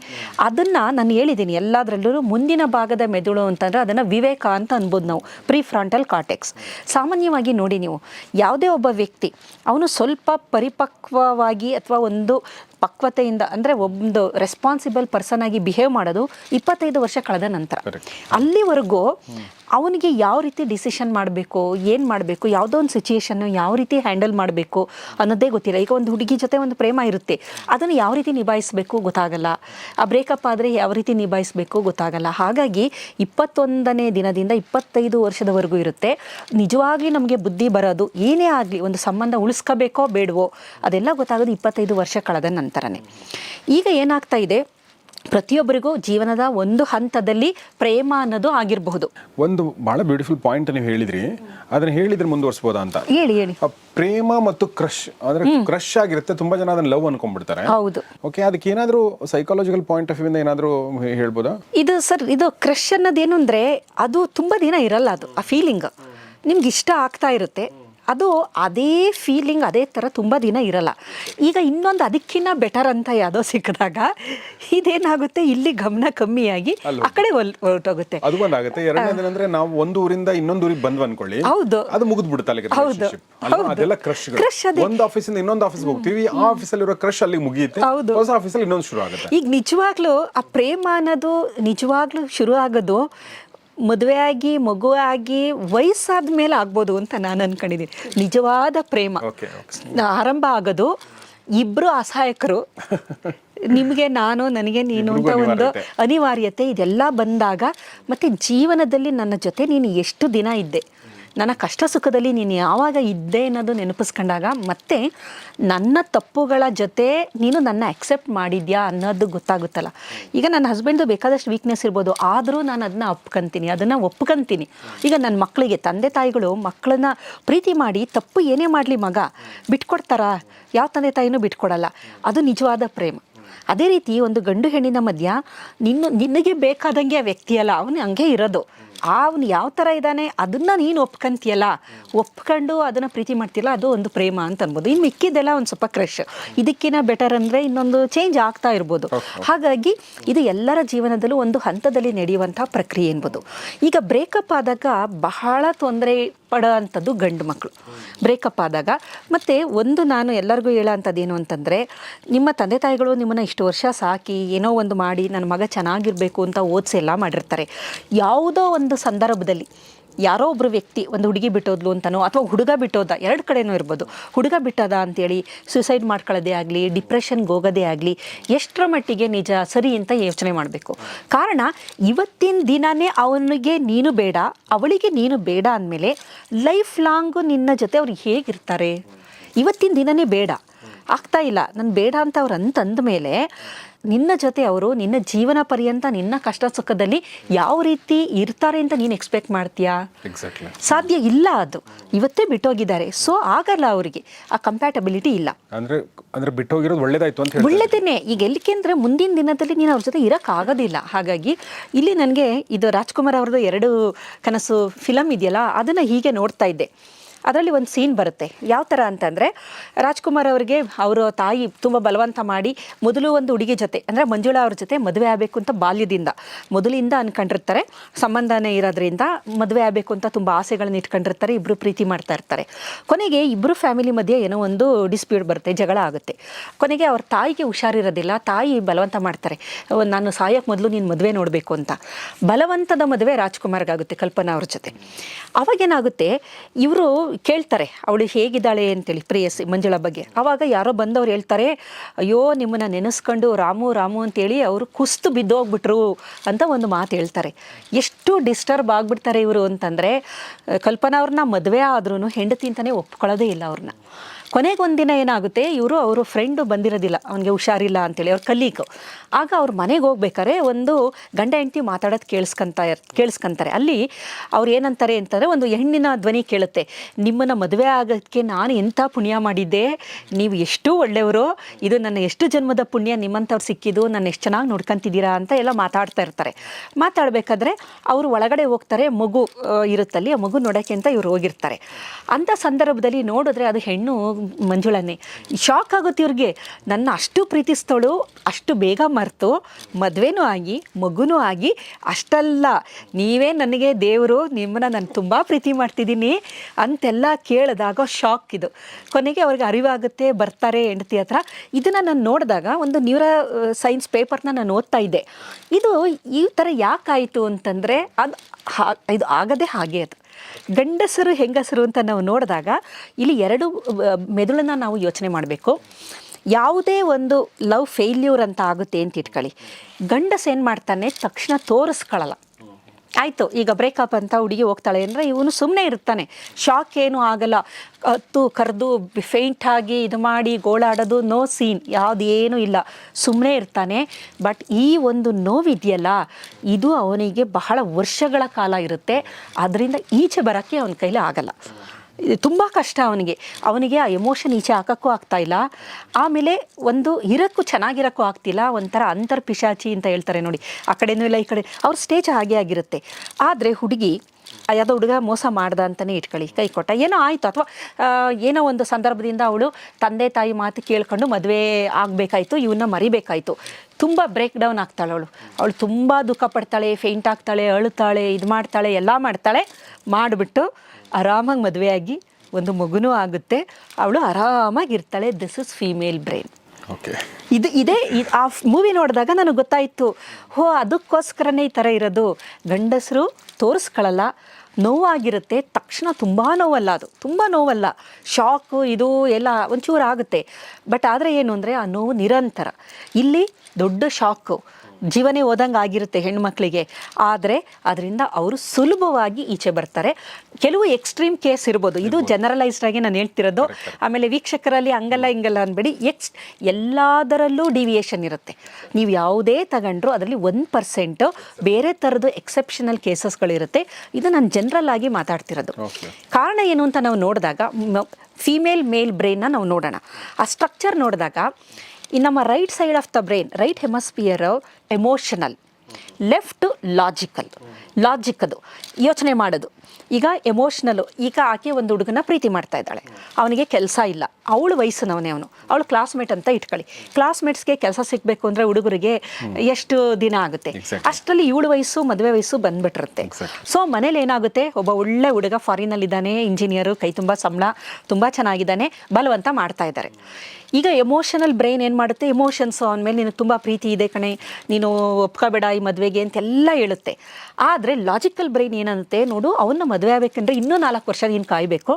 ಅದನ್ನು ನಾನು ಹೇಳಿದ್ದೀನಿ ಎಲ್ಲದರಲ್ಲೂ ಮುಂದಿನ ಭಾಗದ ಮೆದುಳು ಅಂತಂದರೆ ಅದನ್ನು ವಿವೇಕ ಅಂತ ಅನ್ಬೋದು ನಾವು ಪ್ರೀ ಫ್ರಾಂಟಲ್ ಕಾರ್ಟೆಕ್ಸ್. ಸಾಮಾನ್ಯವಾಗಿ ನೋಡಿ ನೀವು ಯಾವುದೇ ಒಬ್ಬ ವ್ಯಕ್ತಿ ಅವನು ಸ್ವಲ್ಪ ಪರಿಪಕ್ವವಾಗಿ ಅಥವಾ ಒಂದು ಪಕ್ವತೆಯಿಂದ ಅಂದರೆ ಒಂದು ರೆಸ್ಪಾನ್ಸಿಬಲ್ ಪರ್ಸನ್ ಆಗಿ ಬಿಹೇವ್ ಮಾಡೋದು ಇಪ್ಪತ್ತೈದು ವರ್ಷ ಕಳೆದ ನಂತರ. ಅಲ್ಲಿವರೆಗೂ ಅವನಿಗೆ ಯಾವ ರೀತಿ ಡಿಸಿಷನ್ ಮಾಡಬೇಕು, ಏನು ಮಾಡಬೇಕು, ಯಾವುದೋ ಒಂದು ಸಿಚುಯೇಷನ್ನು ಯಾವ ರೀತಿ ಹ್ಯಾಂಡಲ್ ಮಾಡಬೇಕು ಅನ್ನೋದೇ ಗೊತ್ತಿಲ್ಲ. ಈಗ ಒಂದು ಹುಡುಗಿ ಜೊತೆ ಒಂದು ಪ್ರೇಮ ಇರುತ್ತೆ, ಅದನ್ನು ಯಾವ ರೀತಿ ನಿಭಾಯಿಸಬೇಕು ಗೊತ್ತಾಗಲ್ಲ. ಆ ಬ್ರೇಕಪ್ ಆದರೆ ಯಾವ ರೀತಿ ನಿಭಾಯಿಸಬೇಕು ಗೊತ್ತಾಗಲ್ಲ. ಹಾಗಾಗಿ ಇಪ್ಪತ್ತೊಂದನೇ ದಿನದಿಂದ ಇಪ್ಪತ್ತೈದು ವರ್ಷದವರೆಗೂ ಇರುತ್ತೆ. ನಿಜವಾಗಿ ನಮಗೆ ಬುದ್ಧಿ ಬರೋದು ಏನೇ ಆಗಲಿ, ಒಂದು ಸಂಬಂಧ ಉಳಿಸ್ಕೋಬೇಕೋ ಬೇಡವೋ, ಅದೆಲ್ಲ ಗೊತ್ತಾಗೋದು ಇಪ್ಪತ್ತೈದು ವರ್ಷ ಕಳೆದ ನಂತರನೇ. ಈಗ ಏನಾಗ್ತಾ ಇದೆ ಪ್ರತಿಯೊಬ್ಬರಿಗೂ ಜೀವನದ ಒಂದು ಹಂತದಲ್ಲಿ ಪ್ರೇಮ ಅನ್ನೋದು ಆಗಿರಬಹುದು. ಒಂದು ಬಹಳ ಬ್ಯೂಟಿಫುಲ್ ಪಾಯಿಂಟ್ ನೀವು ಹೇಳಿದ್ರಿ. ಅದನ್ನ ಹೇಳಿದ್ರೆ ಮುಂದುವರಿಸಬಹುದು ಅಂತ? ಹೇಳಿ ಹೇಳಿ. ಪ್ರೇಮ ಮತ್ತು ಕ್ರಶ್ ಅಂದ್ರೆ ಕ್ರಶ್ ಆಗಿರುತ್ತೆ ತುಂಬಾ ಜನ ಅದನ್ನ ಲವ್ ಅನ್ಕೊಂಡ್ಬಿಡ್ತಾರೆ. ಹೌದು. ಓಕೆ ಅದಕ್ಕೆ ಏನಾದರೂ ಸೈಕಾಲಜಿಕಲ್ ಪಾಯಿಂಟ್ ಆಫ್ ವ್ಯೂಯಿಂದ ಏನಾದರೂ ಹೇಳ್ಬೋದಾ? ಇದು ಸರ್ ಇದು ಕ್ರಶ್ ಅನ್ನೋದೇನು ಅಂದ್ರೆ ಅದು ತುಂಬಾ ದಿನ ಇರಲ್ಲ ಅದು ಆ ಫೀಲಿಂಗ್ ನಿಮ್ಗೆ ಇಷ್ಟ ಆಗ್ತಾ ಇರುತ್ತೆ. ಅದು ಅದೇ ಫೀಲಿಂಗ್ ಅದೇ ಥರ ತುಂಬ ದಿನ ಇರಲ್ಲ. ಈಗ ಇನ್ನೊಂದು ಅದಕ್ಕಿಂತ ಬೆಟರ್ ಅಂತ ಯಾವುದೋ ಸಿಕ್ಕಿದಾಗ ಇದೇನಾಗುತ್ತೆ? ಇಲ್ಲಿ ಗಮನ ಕಮ್ಮಿಯಾಗಿ ಆ ಕಡೆ ಹೊರಟೋಗುತ್ತೆ. ಅದು ಒಂದಾಗುತ್ತೆ. ಎರಡನೇದು ಅಂದ್ರೆ ನಾವು ಒಂದು ಊರಿಂದ ಇನ್ನೊಂದು ಊರಿಗೆ ಬಂದ್ವಿ ಅನ್ಕೊಳ್ಳಿ. ಹೌದು. ಅದು ಮುಗಿದು ಬಿಡುತ್ತೆ ಹೌದು. ಅದೆಲ್ಲ ಕ್ರಶ್ ಕ್ರಶ್. ಒಂದು ಆಫೀಸಿಂದ ಇನ್ನೊಂದು ಆಫೀಸ್ಗೆ ಹೋಗ್ತೀವಿ. ಆ ಆಫೀಸಲ್ಲಿರೋ ಕ್ರಶ್ ಅಲ್ಲಿ ಮುಗಿಯುತ್ತೆ. ಹೌದು. ಹೊಸ ಆಫೀಸಲ್ಲಿ ಇನ್ನೊಂದು ಶುರು ಆಗುತ್ತೆ ಈಗ ನಿಜವಾಗ್ಲೂ ಆ ಪ್ರೇಮ ಅನ್ನೋದು ನಿಜವಾಗ್ಲೂ ಶುರು ಆಗೋದು ಮದುವೆ ಆಗಿ ಮಗು ಆಗಿ ವಯಸ್ಸಾದ ಮೇಲೆ ಆಗ್ಬೋದು ಅಂತ ನಾನು ಅನ್ಕೊಂಡಿದ್ದೀನಿ ನಿಜವಾದ ಪ್ರೇಮ. ಆರಂಭ ಆಗೋದು ಇಬ್ರು ಅಸಹಾಯಕರು. ನಿಮಗೆ ನಾನು ನನಗೆ ನೀನು ಅಂತ ಒಂದು. ಅನಿವಾರ್ಯತೆ ಇದೆಲ್ಲ ಬಂದಾಗ ಮತ್ತೆ ಜೀವನದಲ್ಲಿ ನನ್ನ ಜೊತೆ ನೀನು ಎಷ್ಟು ದಿನ ಇದ್ದೆ? ನನ್ನ ಕಷ್ಟ ಸುಖದಲ್ಲಿ ನೀನು ಯಾವಾಗ ಇದ್ದೆ ಅನ್ನೋದು ನೆನಪಿಸ್ಕೊಂಡಾಗ ಮತ್ತೆ ನನ್ನ ತಪ್ಪುಗಳ ಜೊತೆ ನೀನು ನನ್ನ ಅಕ್ಸೆಪ್ಟ್ ಮಾಡಿದ್ಯಾ ಅನ್ನೋದು ಗೊತ್ತಾಗುತ್ತಲ್ಲ. ಈಗ ನನ್ನ ಹಸ್ಬೆಂಡ್ದು ಬೇಕಾದಷ್ಟು ವೀಕ್ನೆಸ್ ಇರ್ಬೋದು, ಆದರೂ ನಾನು ಅದನ್ನ ಒಪ್ಕೊಂತೀನಿ, ಅದನ್ನು ಒಪ್ಕೊಂತೀನಿ. ಈಗ ನನ್ನ ಮಕ್ಕಳಿಗೆ ತಂದೆ ತಾಯಿಗಳು ಮಕ್ಕಳನ್ನ ಪ್ರೀತಿ ಮಾಡಿ ತಪ್ಪು ಏನೇ ಮಾಡಲಿ ಮಗ, ಬಿಟ್ಕೊಡ್ತಾರಾ? ಯಾವ ತಂದೆ ತಾಯಿನೂ ಬಿಟ್ಕೊಡಲ್ಲ. ಅದು ನಿಜವಾದ ಪ್ರೇಮ. ಅದೇ ರೀತಿ ಒಂದು ಗಂಡು ಹೆಣ್ಣಿನ ಮಧ್ಯ ನಿನ್ನ, ನಿನಗೆ ಬೇಕಾದಂಗೆ ವ್ಯಕ್ತಿಯಲ್ಲ, ಅವನು ಹಂಗೆ ಇರೋದು. ಅವನು ಯಾವ ಥರ ಇದ್ದಾನೆ ಅದನ್ನ ನೀನು ಒಪ್ಕೊಂತೀಯಲ್ಲ? ಒಪ್ಕೊಂಡು ಅದನ್ನು ಪ್ರೀತಿ ಮಾಡ್ತೀಯಲ್ಲ ಅದು ಒಂದು ಪ್ರೇಮ ಅಂತ ಅನ್ಬೋದು. ಇನ್ನು ಮಿಕ್ಕಿದ್ದೆಲ್ಲ ಒಂದು ಸ್ವಲ್ಪ ಕ್ರಶ್ ಇದಕ್ಕಿಂತ ಬೆಟರ್ ಅಂದರೆ ಇನ್ನೊಂದು ಚೇಂಜ್ ಆಗ್ತಾ ಇರ್ಬೋದು. ಹಾಗಾಗಿ ಇದು ಎಲ್ಲರ ಜೀವನದಲ್ಲೂ ಒಂದು ಹಂತದಲ್ಲಿ ನಡೆಯುವಂಥ ಪ್ರಕ್ರಿಯೆ ಎನ್ಬೋದು. ಈಗ ಬ್ರೇಕಪ್ ಆದಾಗ ಬಹಳ ತೊಂದರೆ ಪಡೋ ಅಂಥದ್ದು ಗಂಡು ಮಕ್ಕಳು ಬ್ರೇಕಪ್ ಆದಾಗ ಮತ್ತು ಒಂದು ನಾನು ಎಲ್ಲರಿಗೂ ಹೇಳೋ ಅಂಥದ್ದು ಏನು ಅಂತಂದರೆ ನಿಮ್ಮ ತಂದೆ ತಾಯಿಗಳು ನಿಮ್ಮನ್ನು ಇಷ್ಟು ವರ್ಷ ಸಾಕಿ ಏನೋ ಒಂದು ಮಾಡಿ ನನ್ನ ಮಗ ಚೆನ್ನಾಗಿರಬೇಕು ಅಂತ ಓದಿಸಿ ಎಲ್ಲ ಮಾಡಿರ್ತಾರೆ. ಯಾವುದೋ ಒಂದು ಸಂದರ್ಭದಲ್ಲಿ ಯಾರೋ ಒಬ್ಬರು ವ್ಯಕ್ತಿ ಒಂದು ಹುಡುಗಿ ಬಿಟ್ಟೋದ್ಲು ಅಂತನೋ ಅಥವಾ ಹುಡುಗ ಬಿಟ್ಟೋದ, ಎರಡು ಕಡೆನೂ ಇರ್ಬೋದು. ಹುಡುಗ ಬಿಟ್ಟದ ಅಂತೇಳಿ ಸುಸೈಡ್ ಮಾಡ್ಕೊಳ್ಳೋದೇ ಆಗಲಿ ಡಿಪ್ರೆಷನ್ಗೆ ಹೋಗೋದೇ ಆಗಲಿ ಎಷ್ಟರ ಮಟ್ಟಿಗೆ ನಿಜ ಸರಿ ಅಂತ ಯೋಚನೆ ಮಾಡಬೇಕು. ಕಾರಣ ಇವತ್ತಿನ ದಿನನೇ ಅವನಿಗೆ ನೀನು ಬೇಡ, ಅವಳಿಗೆ ನೀನು ಬೇಡ ಅಂದಮೇಲೆ ಲೈಫ್ ಲಾಂಗು ನಿನ್ನ ಜೊತೆ ಅವ್ರು ಹೇಗಿರ್ತಾರೆ? ಇವತ್ತಿನ ದಿನವೇ ಬೇಡ. ಆಗ್ತಾ ಇಲ್ಲ. ನಾನು ಬೇಡ ಅಂತ ಅವ್ರು ಅಂತಂದ ಮೇಲೆ ನಿನ್ನ ಜೊತೆ ಅವರು ನಿನ್ನ ಜೀವನ ಪರ್ಯಂತ ನಿನ್ನ ಕಷ್ಟ ಸುಖದಲ್ಲಿ ಯಾವ ರೀತಿ ಇರ್ತಾರೆ ಅಂತ ನೀನು ಎಕ್ಸ್ಪೆಕ್ಟ್ ಮಾಡ್ತೀಯಾ? ಸಾಧ್ಯ ಇಲ್ಲ ಅದು. ಇವತ್ತೇ ಬಿಟ್ಟೋಗಿದ್ದಾರೆ. ಸೊ ಆಗಲ್ಲ ಅವರಿಗೆ. ಆ ಕಂಪ್ಯಾಟಬಿಲಿಟಿ ಇಲ್ಲ. ಅಂದ್ರೆ ಅಂದ್ರೆ ಬಿಟ್ಟು ಹೋಗಿರೋದು ಒಳ್ಳೇದಾಯ್ತು ಅಂತ ಒಳ್ಳೆದೇನೆ. ಈಗ ಎಲ್ಲಿಕೆ ಅಂದರೆ ಮುಂದಿನ ದಿನದಲ್ಲಿ ನೀನು ಅವ್ರ ಜೊತೆ ಇರೋಕ್ಕಾಗೋದಿಲ್ಲ ಹಾಗಾಗಿ ಇಲ್ಲಿ ನನಗೆ ಇದು ರಾಜ್ಕುಮಾರ್ ಅವ್ರದ್ದು ಎರಡು ಕನಸು ಫಿಲಮ್ ಇದೆಯಲ್ಲ ಅದನ್ನ ಹೀಗೆ ನೋಡ್ತಾ ಇದ್ದೆ. ಅದರಲ್ಲಿ ಒಂದು ಸೀನ್ ಬರುತ್ತೆ. ಯಾವ ಥರ ಅಂತಂದರೆ, ರಾಜ್ಕುಮಾರ್ ಅವರಿಗೆ ಅವರ ತಾಯಿ ತುಂಬ ಬಲವಂತ ಮಾಡಿ ಮೊದಲು ಒಂದು ಹುಡುಗಿ ಜೊತೆ, ಅಂದರೆ ಮಂಜುಳಾ ಅವ್ರ ಜೊತೆ ಮದುವೆ ಆಗಬೇಕು ಅಂತ ಬಾಲ್ಯದಿಂದ, ಮೊದಲಿಂದ ಅನ್ಕೊಂಡಿರ್ತಾರೆ. ಸಂಬಂಧನೇ ಇರೋದ್ರಿಂದ ಮದುವೆ ಆಗಬೇಕು ಅಂತ ತುಂಬ ಆಸೆಗಳನ್ನ ಇಟ್ಕೊಂಡಿರ್ತಾರೆ ಇಬ್ಬರು ಪ್ರೀತಿ ಮಾಡ್ತಾ ಇರ್ತಾರೆ. ಕೊನೆಗೆ ಇಬ್ಬರು ಫ್ಯಾಮಿಲಿ ಮಧ್ಯೆ ಏನೋ ಒಂದು ಡಿಸ್ಪ್ಯೂಟ್ ಬರುತ್ತೆ, ಜಗಳ ಆಗುತ್ತೆ. ಕೊನೆಗೆ ಅವ್ರ ತಾಯಿಗೆ ಹುಷಾರಿರೋದಿಲ್ಲ, ತಾಯಿ ಬಲವಂತ ಮಾಡ್ತಾರೆ ನಾನು ಸಾಯಕ್ಕೆ ಮೊದಲು ನೀನು ಮದುವೆ ನೋಡಬೇಕು ಅಂತ. ಬಲವಂತದ ಮದುವೆ ರಾಜ್ಕುಮಾರ್ಗಾಗುತ್ತೆ ಕಲ್ಪನಾ ಅವ್ರ ಜೊತೆ. ಅವಾಗೇನಾಗುತ್ತೆ ಇವರು ಕೇಳ್ತಾರೆ, ಅವಳು ಹೇಗಿದ್ದಾಳೆ ಅಂತೇಳಿ ಪ್ರೇಯಸಿ ಮಂಜುಳ ಬಗ್ಗೆ. ಅವಾಗ ಯಾರೋ ಬಂದವ್ರು ಹೇಳ್ತಾರೆ, ಅಯ್ಯೋ, ನಿಮ್ಮನ್ನ ನೆನೆಸ್ಕೊಂಡು ರಾಮು ರಾಮು ಅಂತೇಳಿ ಅವರು ಕುಸ್ತು ಬಿದ್ದೋಗ್ಬಿಟ್ರು ಅಂತ ಒಂದು ಮಾತು ಹೇಳ್ತಾರೆ. ಎಷ್ಟು ಡಿಸ್ಟರ್ಬ್ ಆಗ್ಬಿಡ್ತಾರೆ ಇವರು ಅಂತಂದರೆ, ಕಲ್ಪನಾ ಅವ್ರನ್ನ ಮದುವೆ ಆದ್ರೂ ಹೆಂಡತಿ ಅಂತಲೇ ಒಪ್ಕೊಳ್ಳೋದೇ ಇಲ್ಲ ಅವ್ರನ್ನ. ಕೊನೆಗೆ ಒಂದಿನ ಏನಾಗುತ್ತೆ, ಇವರು ಅವರು ಫ್ರೆಂಡು ಬಂದಿರೋದಿಲ್ಲ, ಅವನಿಗೆ ಹುಷಾರಿಲ್ಲ ಅಂತೇಳಿ, ಅವ್ರ ಕಲೀಗು ಆಗ ಅವ್ರ ಮನೆಗೆ ಹೋಗ್ಬೇಕಾರೆ ಒಂದು ಗಂಡ ಹೆಂಡತಿ ಮಾತಾಡೋದು ಕೇಳಿಸ್ಕೊಂತ ಕೇಳಿಸ್ಕೊಂತಾರೆ. ಅಲ್ಲಿ ಅವ್ರು ಏನಂತಾರೆ ಅಂತಂದರೆ ಒಂದು ಹೆಣ್ಣಿನ ಧ್ವನಿ ಕೇಳುತ್ತೆ. ನಿಮ್ಮನ್ನು ಮದುವೆ ಆಗೋಕ್ಕೆ ನಾನು ಎಂಥ ಪುಣ್ಯ ಮಾಡಿದ್ದೆ? ನೀವು ಎಷ್ಟು ಒಳ್ಳೆಯವರು, ಇದು ನನ್ನ ಎಷ್ಟು ಜನ್ಮದ ಪುಣ್ಯ, ನಿಮ್ಮಂಥವ್ರು ಸಿಕ್ಕಿದ್ದು, ನಾನು ಎಷ್ಟು ಚೆನ್ನಾಗಿ ನೋಡ್ಕೊಂತಿದ್ದೀರಾ ಅಂತ ಎಲ್ಲ ಮಾತಾಡ್ತಾ ಇರ್ತಾರೆ. ಮಾತಾಡಬೇಕಾದ್ರೆ ಅವರು ಒಳಗಡೆ ಹೋಗ್ತಾರೆ, ಮಗು ಇರುತ್ತಲ್ಲಿ, ಆ ಮಗು ನೋಡೋಕ್ಕೆ ಅಂತ ಇವ್ರು ಹೋಗಿರ್ತಾರೆ. ಅಂಥ ಸಂದರ್ಭದಲ್ಲಿ ನೋಡಿದ್ರೆ ಅದು ಹೆಣ್ಣು ಮಂಜುಳನೇ ಶಾಕ್ ಆಗುತ್ತೆ ಇವ್ರಿಗೆ. ನನ್ನ ಅಷ್ಟು ಪ್ರೀತಿಸ್ತಳು ಅಷ್ಟು ಬೇಗ ಮರೆತು ಮದುವೆನೂ ಆಗಿ, ಮಗುನೂ ಆಗಿ, ಅಷ್ಟಲ್ಲ. ನೀವೇ ನನಗೆ ದೇವರು, ನಿಮ್ಮನ್ನ ನಾನು ತುಂಬ ಪ್ರೀತಿ ಮಾಡ್ತಿದ್ದೀನಿ ಅಂತೆಲ್ಲ ಕೇಳಿದಾಗ ಶಾಕ್ ಇದು. ಕೊನೆಗೆ ಅವ್ರಿಗೆ ಅರಿವಾಗುತ್ತೆ, ಬರ್ತಾರೆ ಹೆಂಡತಿ ಹತ್ರ. ಇದನ್ನು ನಾನು ನೋಡಿದಾಗ ಒಂದು ನ್ಯೂರೋ ಸೈನ್ಸ್ ಪೇಪರ್ನ ನಾನು ಓದ್ತಾ ಇದ್ದೆ. ಇದು ಈ ಥರ ಯಾಕಾಯಿತು ಅಂತಂದರೆ ಅದು, ಹಾ, ಇದು ಆಗದೆ ಹಾಗೆ ಅದು. ಗಂಡಸರು, ಹೆಂಗಸರು ಅಂತ ನಾವು ನೋಡಿದಾಗ ಇಲ್ಲಿ ಎರಡು ಮೆದುಳನ್ನ ನಾವು ಯೋಚನೆ ಮಾಡಬೇಕು. ಯಾವುದೇ ಒಂದು ಲವ್ ಫೇಲ್ಯೂರ್ ಅಂತ ಆಗುತ್ತೆ ಅಂತ ಇಟ್ಕೊಳ್ಳಿ. ಗಂಡಸ ಏನು ಮಾಡ್ತಾನೆ, ತಕ್ಷಣ ತೋರಿಸ್ಕೊಳ್ಳಲ್ಲ ಆಯಿತು, ಈಗ ಬ್ರೇಕಪ್ ಅಂತ ಹುಡುಗಿ ಹೋಗ್ತಾಳೆ ಅಂದರೆ ಇವನು ಸುಮ್ಮನೆ ಇರ್ತಾನೆ. ಶಾಕ್ ಏನೂ ಆಗಲ್ಲ. ಹತ್ತು ಕರೆದು ಫೇಂಟ್ ಆಗಿ ಇದು ಮಾಡಿ, ಗೋಳಾಡೋದು ನೋ ಸೀನ್ ಯಾವುದೇನೂ ಇಲ್ಲ. ಸುಮ್ಮನೆ ಇರ್ತಾನೆ. ಬಟ್ ಈ ಒಂದು ನೋವಿದೆಯಲ್ಲ, ಇದು ಅವನಿಗೆ ಬಹಳ ವರ್ಷಗಳ ಕಾಲ ಇರುತ್ತೆ. ಅದರಿಂದ ಈಚೆ ಬರೋಕ್ಕೆ ಅವನ ಕೈಲಿ ಆಗಲ್ಲ. ತುಂಬ ಕಷ್ಟ ಅವನಿಗೆ. ಅವನಿಗೆ ಆ ಎಮೋಷನ್ ಈಚೆ ಹಾಕೋಕ್ಕೂ ಆಗ್ತಾ ಇಲ್ಲ. ಆಮೇಲೆ ಒಂದು ಇರೋಕ್ಕೂ ಚೆನ್ನಾಗಿರೋಕ್ಕೂ ಆಗ್ತಿಲ್ಲ. ಒಂಥರ ಅಂತರ್ ಪಿಶಾಚಿ ಅಂತ ಹೇಳ್ತಾರೆ ನೋಡಿ. ಆ ಕಡೆನೂ ಇಲ್ಲ, ಈ ಕಡೆ. ಅವ್ರ ಸ್ಟೇಜ್ ಹಾಗೆ ಆಗಿರುತ್ತೆ. ಆದರೆ ಹುಡುಗಿ ಯಾವುದೋ ಹುಡುಗ ಮೋಸ ಮಾಡ್ದ ಅಂತಲೇ ಇಟ್ಕೊಳ್ಳಿ. ಕೈ ಕೊಟ್ಟ. ಏನೋ ಆಯಿತು. ಅಥವಾ ಏನೋ ಒಂದು ಸಂದರ್ಭದಿಂದ ಅವಳು ತಂದೆ ತಾಯಿ ಮಾತು ಕೇಳ್ಕೊಂಡು ಮದುವೆ ಆಗಬೇಕಾಯ್ತು ಇವನ್ನ ಮರಿಬೇಕಾಯ್ತು. ತುಂಬ ಬ್ರೇಕ್ ಡೌನ್ ಆಗ್ತಾಳೆ ಅವಳು. ಅವಳು ತುಂಬ ದುಃಖ ಪಡ್ತಾಳೆ ಫೇಂಟ್ ಆಗ್ತಾಳೆ, ಅಳುತ್ತಾಳೆ ಇದು ಮಾಡ್ತಾಳೆ ಎಲ್ಲ ಮಾಡ್ತಾಳೆ. ಮಾಡಿಬಿಟ್ಟು ಆರಾಮಾಗಿ ಮದುವೆಯಾಗಿ ಒಂದು ಮಗುನೂ ಆಗುತ್ತೆ. ಅವಳು ಆರಾಮಾಗಿ ಇರ್ತಾಳೆ. This is female brain okay ಇದು ಇದೇ ಇದ್- ಆ ಮೂವಿ ನೋಡಿದಾಗ ನನಗೆ ಗೊತ್ತಾಯಿತು. ಹೋ ಅದಕ್ಕೋಸ್ಕರನೇ ಈ ಥರ ಇರೋದು. ಗಂಡಸರು ತೋರಿಸ್ಕೊಳ್ಳಲ್ಲ ನೋವಾಗಿರುತ್ತೆ. ತಕ್ಷಣ ತುಂಬ ನೋವಲ್ಲ ಅದು. ತುಂಬ ನೋವಲ್ಲ. ಶಾಕು ಇದು ಎಲ್ಲ ಒಂಚೂರು ಆಗುತ್ತೆ. ಬಟ್ ಆದರೆ ಏನು ಅಂದರೆ ಆ ನೋವು ನಿರಂತರ. ಇಲ್ಲಿ ದೊಡ್ಡ ಶಾಕು ಜೀವನೇ ಓದಂಗೆ ಆಗಿರುತ್ತೆ ಹೆಣ್ಮಕ್ಳಿಗೆ. ಆದರೆ ಅದರಿಂದ ಅವರು ಸುಲಭವಾಗಿ ಈಚೆ ಬರ್ತಾರೆ. ಕೆಲವು ಎಕ್ಸ್ಟ್ರೀಮ್ ಕೇಸ್ ಇರ್ಬೋದು. ಇದು ಜನರಲೈಸ್ಡ್ ಆಗಿ ನಾನು ಹೇಳ್ತಿರೋದು. ಆಮೇಲೆ ವೀಕ್ಷಕರಲ್ಲಿ ಹಂಗಲ್ಲ ಹಿಂಗಲ್ಲ ಅನ್ಬೇಡಿ. ಎಕ್ಸ್ ಎಲ್ಲದರಲ್ಲೂ ಡಿವಿಯೇಷನ್ ಇರುತ್ತೆ. ನೀವು ಯಾವುದೇ ತಗೊಂಡ್ರು ಅದರಲ್ಲಿ ಒನ್ ಪರ್ಸೆಂಟು ಬೇರೆ ಥರದ್ದು ಎಕ್ಸೆಪ್ಷನಲ್ ಕೇಸಸ್ಗಳಿರುತ್ತೆ ಇದು ನಾನು ಜನರಲ್ ಆಗಿ ಮಾತಾಡ್ತಿರೋದು. ಕಾರಣ ಏನು ಅಂತ ನಾವು ನೋಡಿದಾಗ ಫೀಮೇಲ್ ಮೇಲ್ ಬ್ರೈನ್ನ ನಾವು ನೋಡೋಣ. ಆ ಸ್ಟ್ರಕ್ಚರ್ ನೋಡಿದಾಗ ಈ ನಮ್ಮ right side of the brain right hemisphere emotional left logical logic ಅದು ಯೋಚನೆ ಮಾಡೋದು. ಈಗ ಎಮೋಷ್ನಲ್ಲು ಈಗ ಆಕೆ ಒಂದು ಹುಡುಗನ ಪ್ರೀತಿ ಮಾಡ್ತಾ ಇದ್ದಾಳೆ. ಅವನಿಗೆ ಕೆಲಸ ಇಲ್ಲ. ಅವಳು ವಯಸ್ಸಿನವನೇ ಅವನು. ಅವಳು ಕ್ಲಾಸ್ಮೇಟ್ ಅಂತ ಇಟ್ಕೊಳ್ಳಿ. ಕ್ಲಾಸ್ಮೇಟ್ಸ್ಗೆ ಕೆಲಸ ಸಿಗಬೇಕು ಅಂದರೆ ಹುಡುಗರಿಗೆ ಎಷ್ಟು ದಿನ ಆಗುತ್ತೆ? ಅಷ್ಟರಲ್ಲಿ ಇವಳು ವಯಸ್ಸು ಮದುವೆ ವಯಸ್ಸು ಬಂದ್ಬಿಟ್ಟಿರುತ್ತೆ. ಸೊ ಮನೇಲಿ ಏನಾಗುತ್ತೆ? ಒಬ್ಬ ಒಳ್ಳೆ ಹುಡುಗ ಫಾರಿನಲ್ಲಿದ್ದಾನೆ ಇಂಜಿನಿಯರು ಕೈ ತುಂಬ ಸಂಬಳ ತುಂಬ ಚೆನ್ನಾಗಿದ್ದಾನೆ ಬಲವಂತ ಮಾಡ್ತಾ ಇದ್ದಾರೆ. ಈಗ ಎಮೋಷನಲ್ ಬ್ರೈನ್ ಏನು ಮಾಡುತ್ತೆ? ಎಮೋಷನ್ಸ್ ಅವನ ಮೇಲೆ ನಿನಗೆ ತುಂಬ ಪ್ರೀತಿ ಇದೆ ಕಣೆ. ನೀನು ಒಪ್ಕೋಬೇಡ ಈ ಮದುವೆಗೆ ಅಂತೆಲ್ಲ ಹೇಳುತ್ತೆ. ಆದರೆ ಲಾಜಿಕಲ್ ಬ್ರೈನ್ ಏನಂತೆ ನೋಡು ಅವನ್ನ ಮದುವೆ ಆಗಬೇಕಂದ್ರೆ ಇನ್ನೂ ನಾಲ್ಕು ವರ್ಷ ನೀನು ಕಾಯಬೇಕು.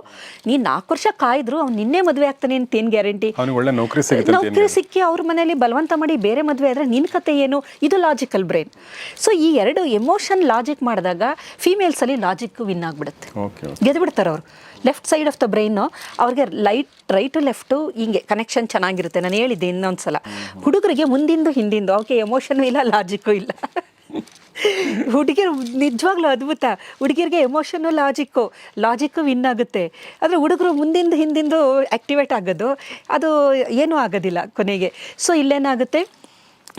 ನೀನು ನಾಲ್ಕು ವರ್ಷ ಕಾಯಿದ್ರು ಅವ್ನು ನಿನ್ನೆ ಮದುವೆ ಆಗ್ತಾನೆ ಅಂತ ಏನು ಗ್ಯಾರಂಟಿ ಒಳ್ಳೆ ನೌಕರಿ ನೌಕರಿ ಸಿಕ್ಕಿ ಅವ್ರ ಮನೇಲಿ ಬಲವಂತ ಮಾಡಿ ಬೇರೆ ಮದುವೆ ಆದರೆ ನಿನ್ನ ಕತೆ ಏನು? ಇದು ಲಾಜಿಕಲ್ ಬ್ರೈನ್ ಸೊ ಈ ಎರಡು ಎಮೋಷನ್ ಲಾಜಿಕ್ ಮಾಡಿದಾಗ ಫೀಮೇಲ್ಸಲ್ಲಿ ಲಾಜಿಕ್ ವಿನ್ ಆಗಿಬಿಡುತ್ತೆ. ಗೆದ್ದು ಗೆದ್ಬಿಡ್ತಾರೆ ಅವರು. Left side of the brain ಅವ್ರಿಗೆ ಲೈಟ್ ರೈಟು ಲೆಫ್ಟು ಹಿಂಗೆ ಕನೆಕ್ಷನ್ ಚೆನ್ನಾಗಿರುತ್ತೆ. ನಾನು ಹೇಳಿದ್ದೆ ಇನ್ನೊಂದು ಸಲ ಹುಡುಗರಿಗೆ ಮುಂದಿಂದು ಹಿಂದಿಂದು ಅವಕ್ಕೆ ಎಮೋಷನು ಇಲ್ಲ ಲಾಜಿಕ್ಕು ಇಲ್ಲ. ಹುಡುಗಿರು ನಿಜವಾಗ್ಲೂ ಅದ್ಭುತ. ಹುಡುಗಿರಿಗೆ ಎಮೋಷನು ಲಾಜಿಕ್ಕು ಲಾಜಿಕ್ಕು ವಿನ್ ಆಗುತ್ತೆ. ಆದರೆ ಹುಡುಗರು ಮುಂದಿಂದ ಹಿಂದಿಂದು ಆ್ಯಕ್ಟಿವೇಟ್ ಆಗೋದು ಅದು ಏನೂ ಆಗೋದಿಲ್ಲ ಕೊನೆಗೆ. ಸೊ ಇಲ್ಲೇನಾಗುತ್ತೆ?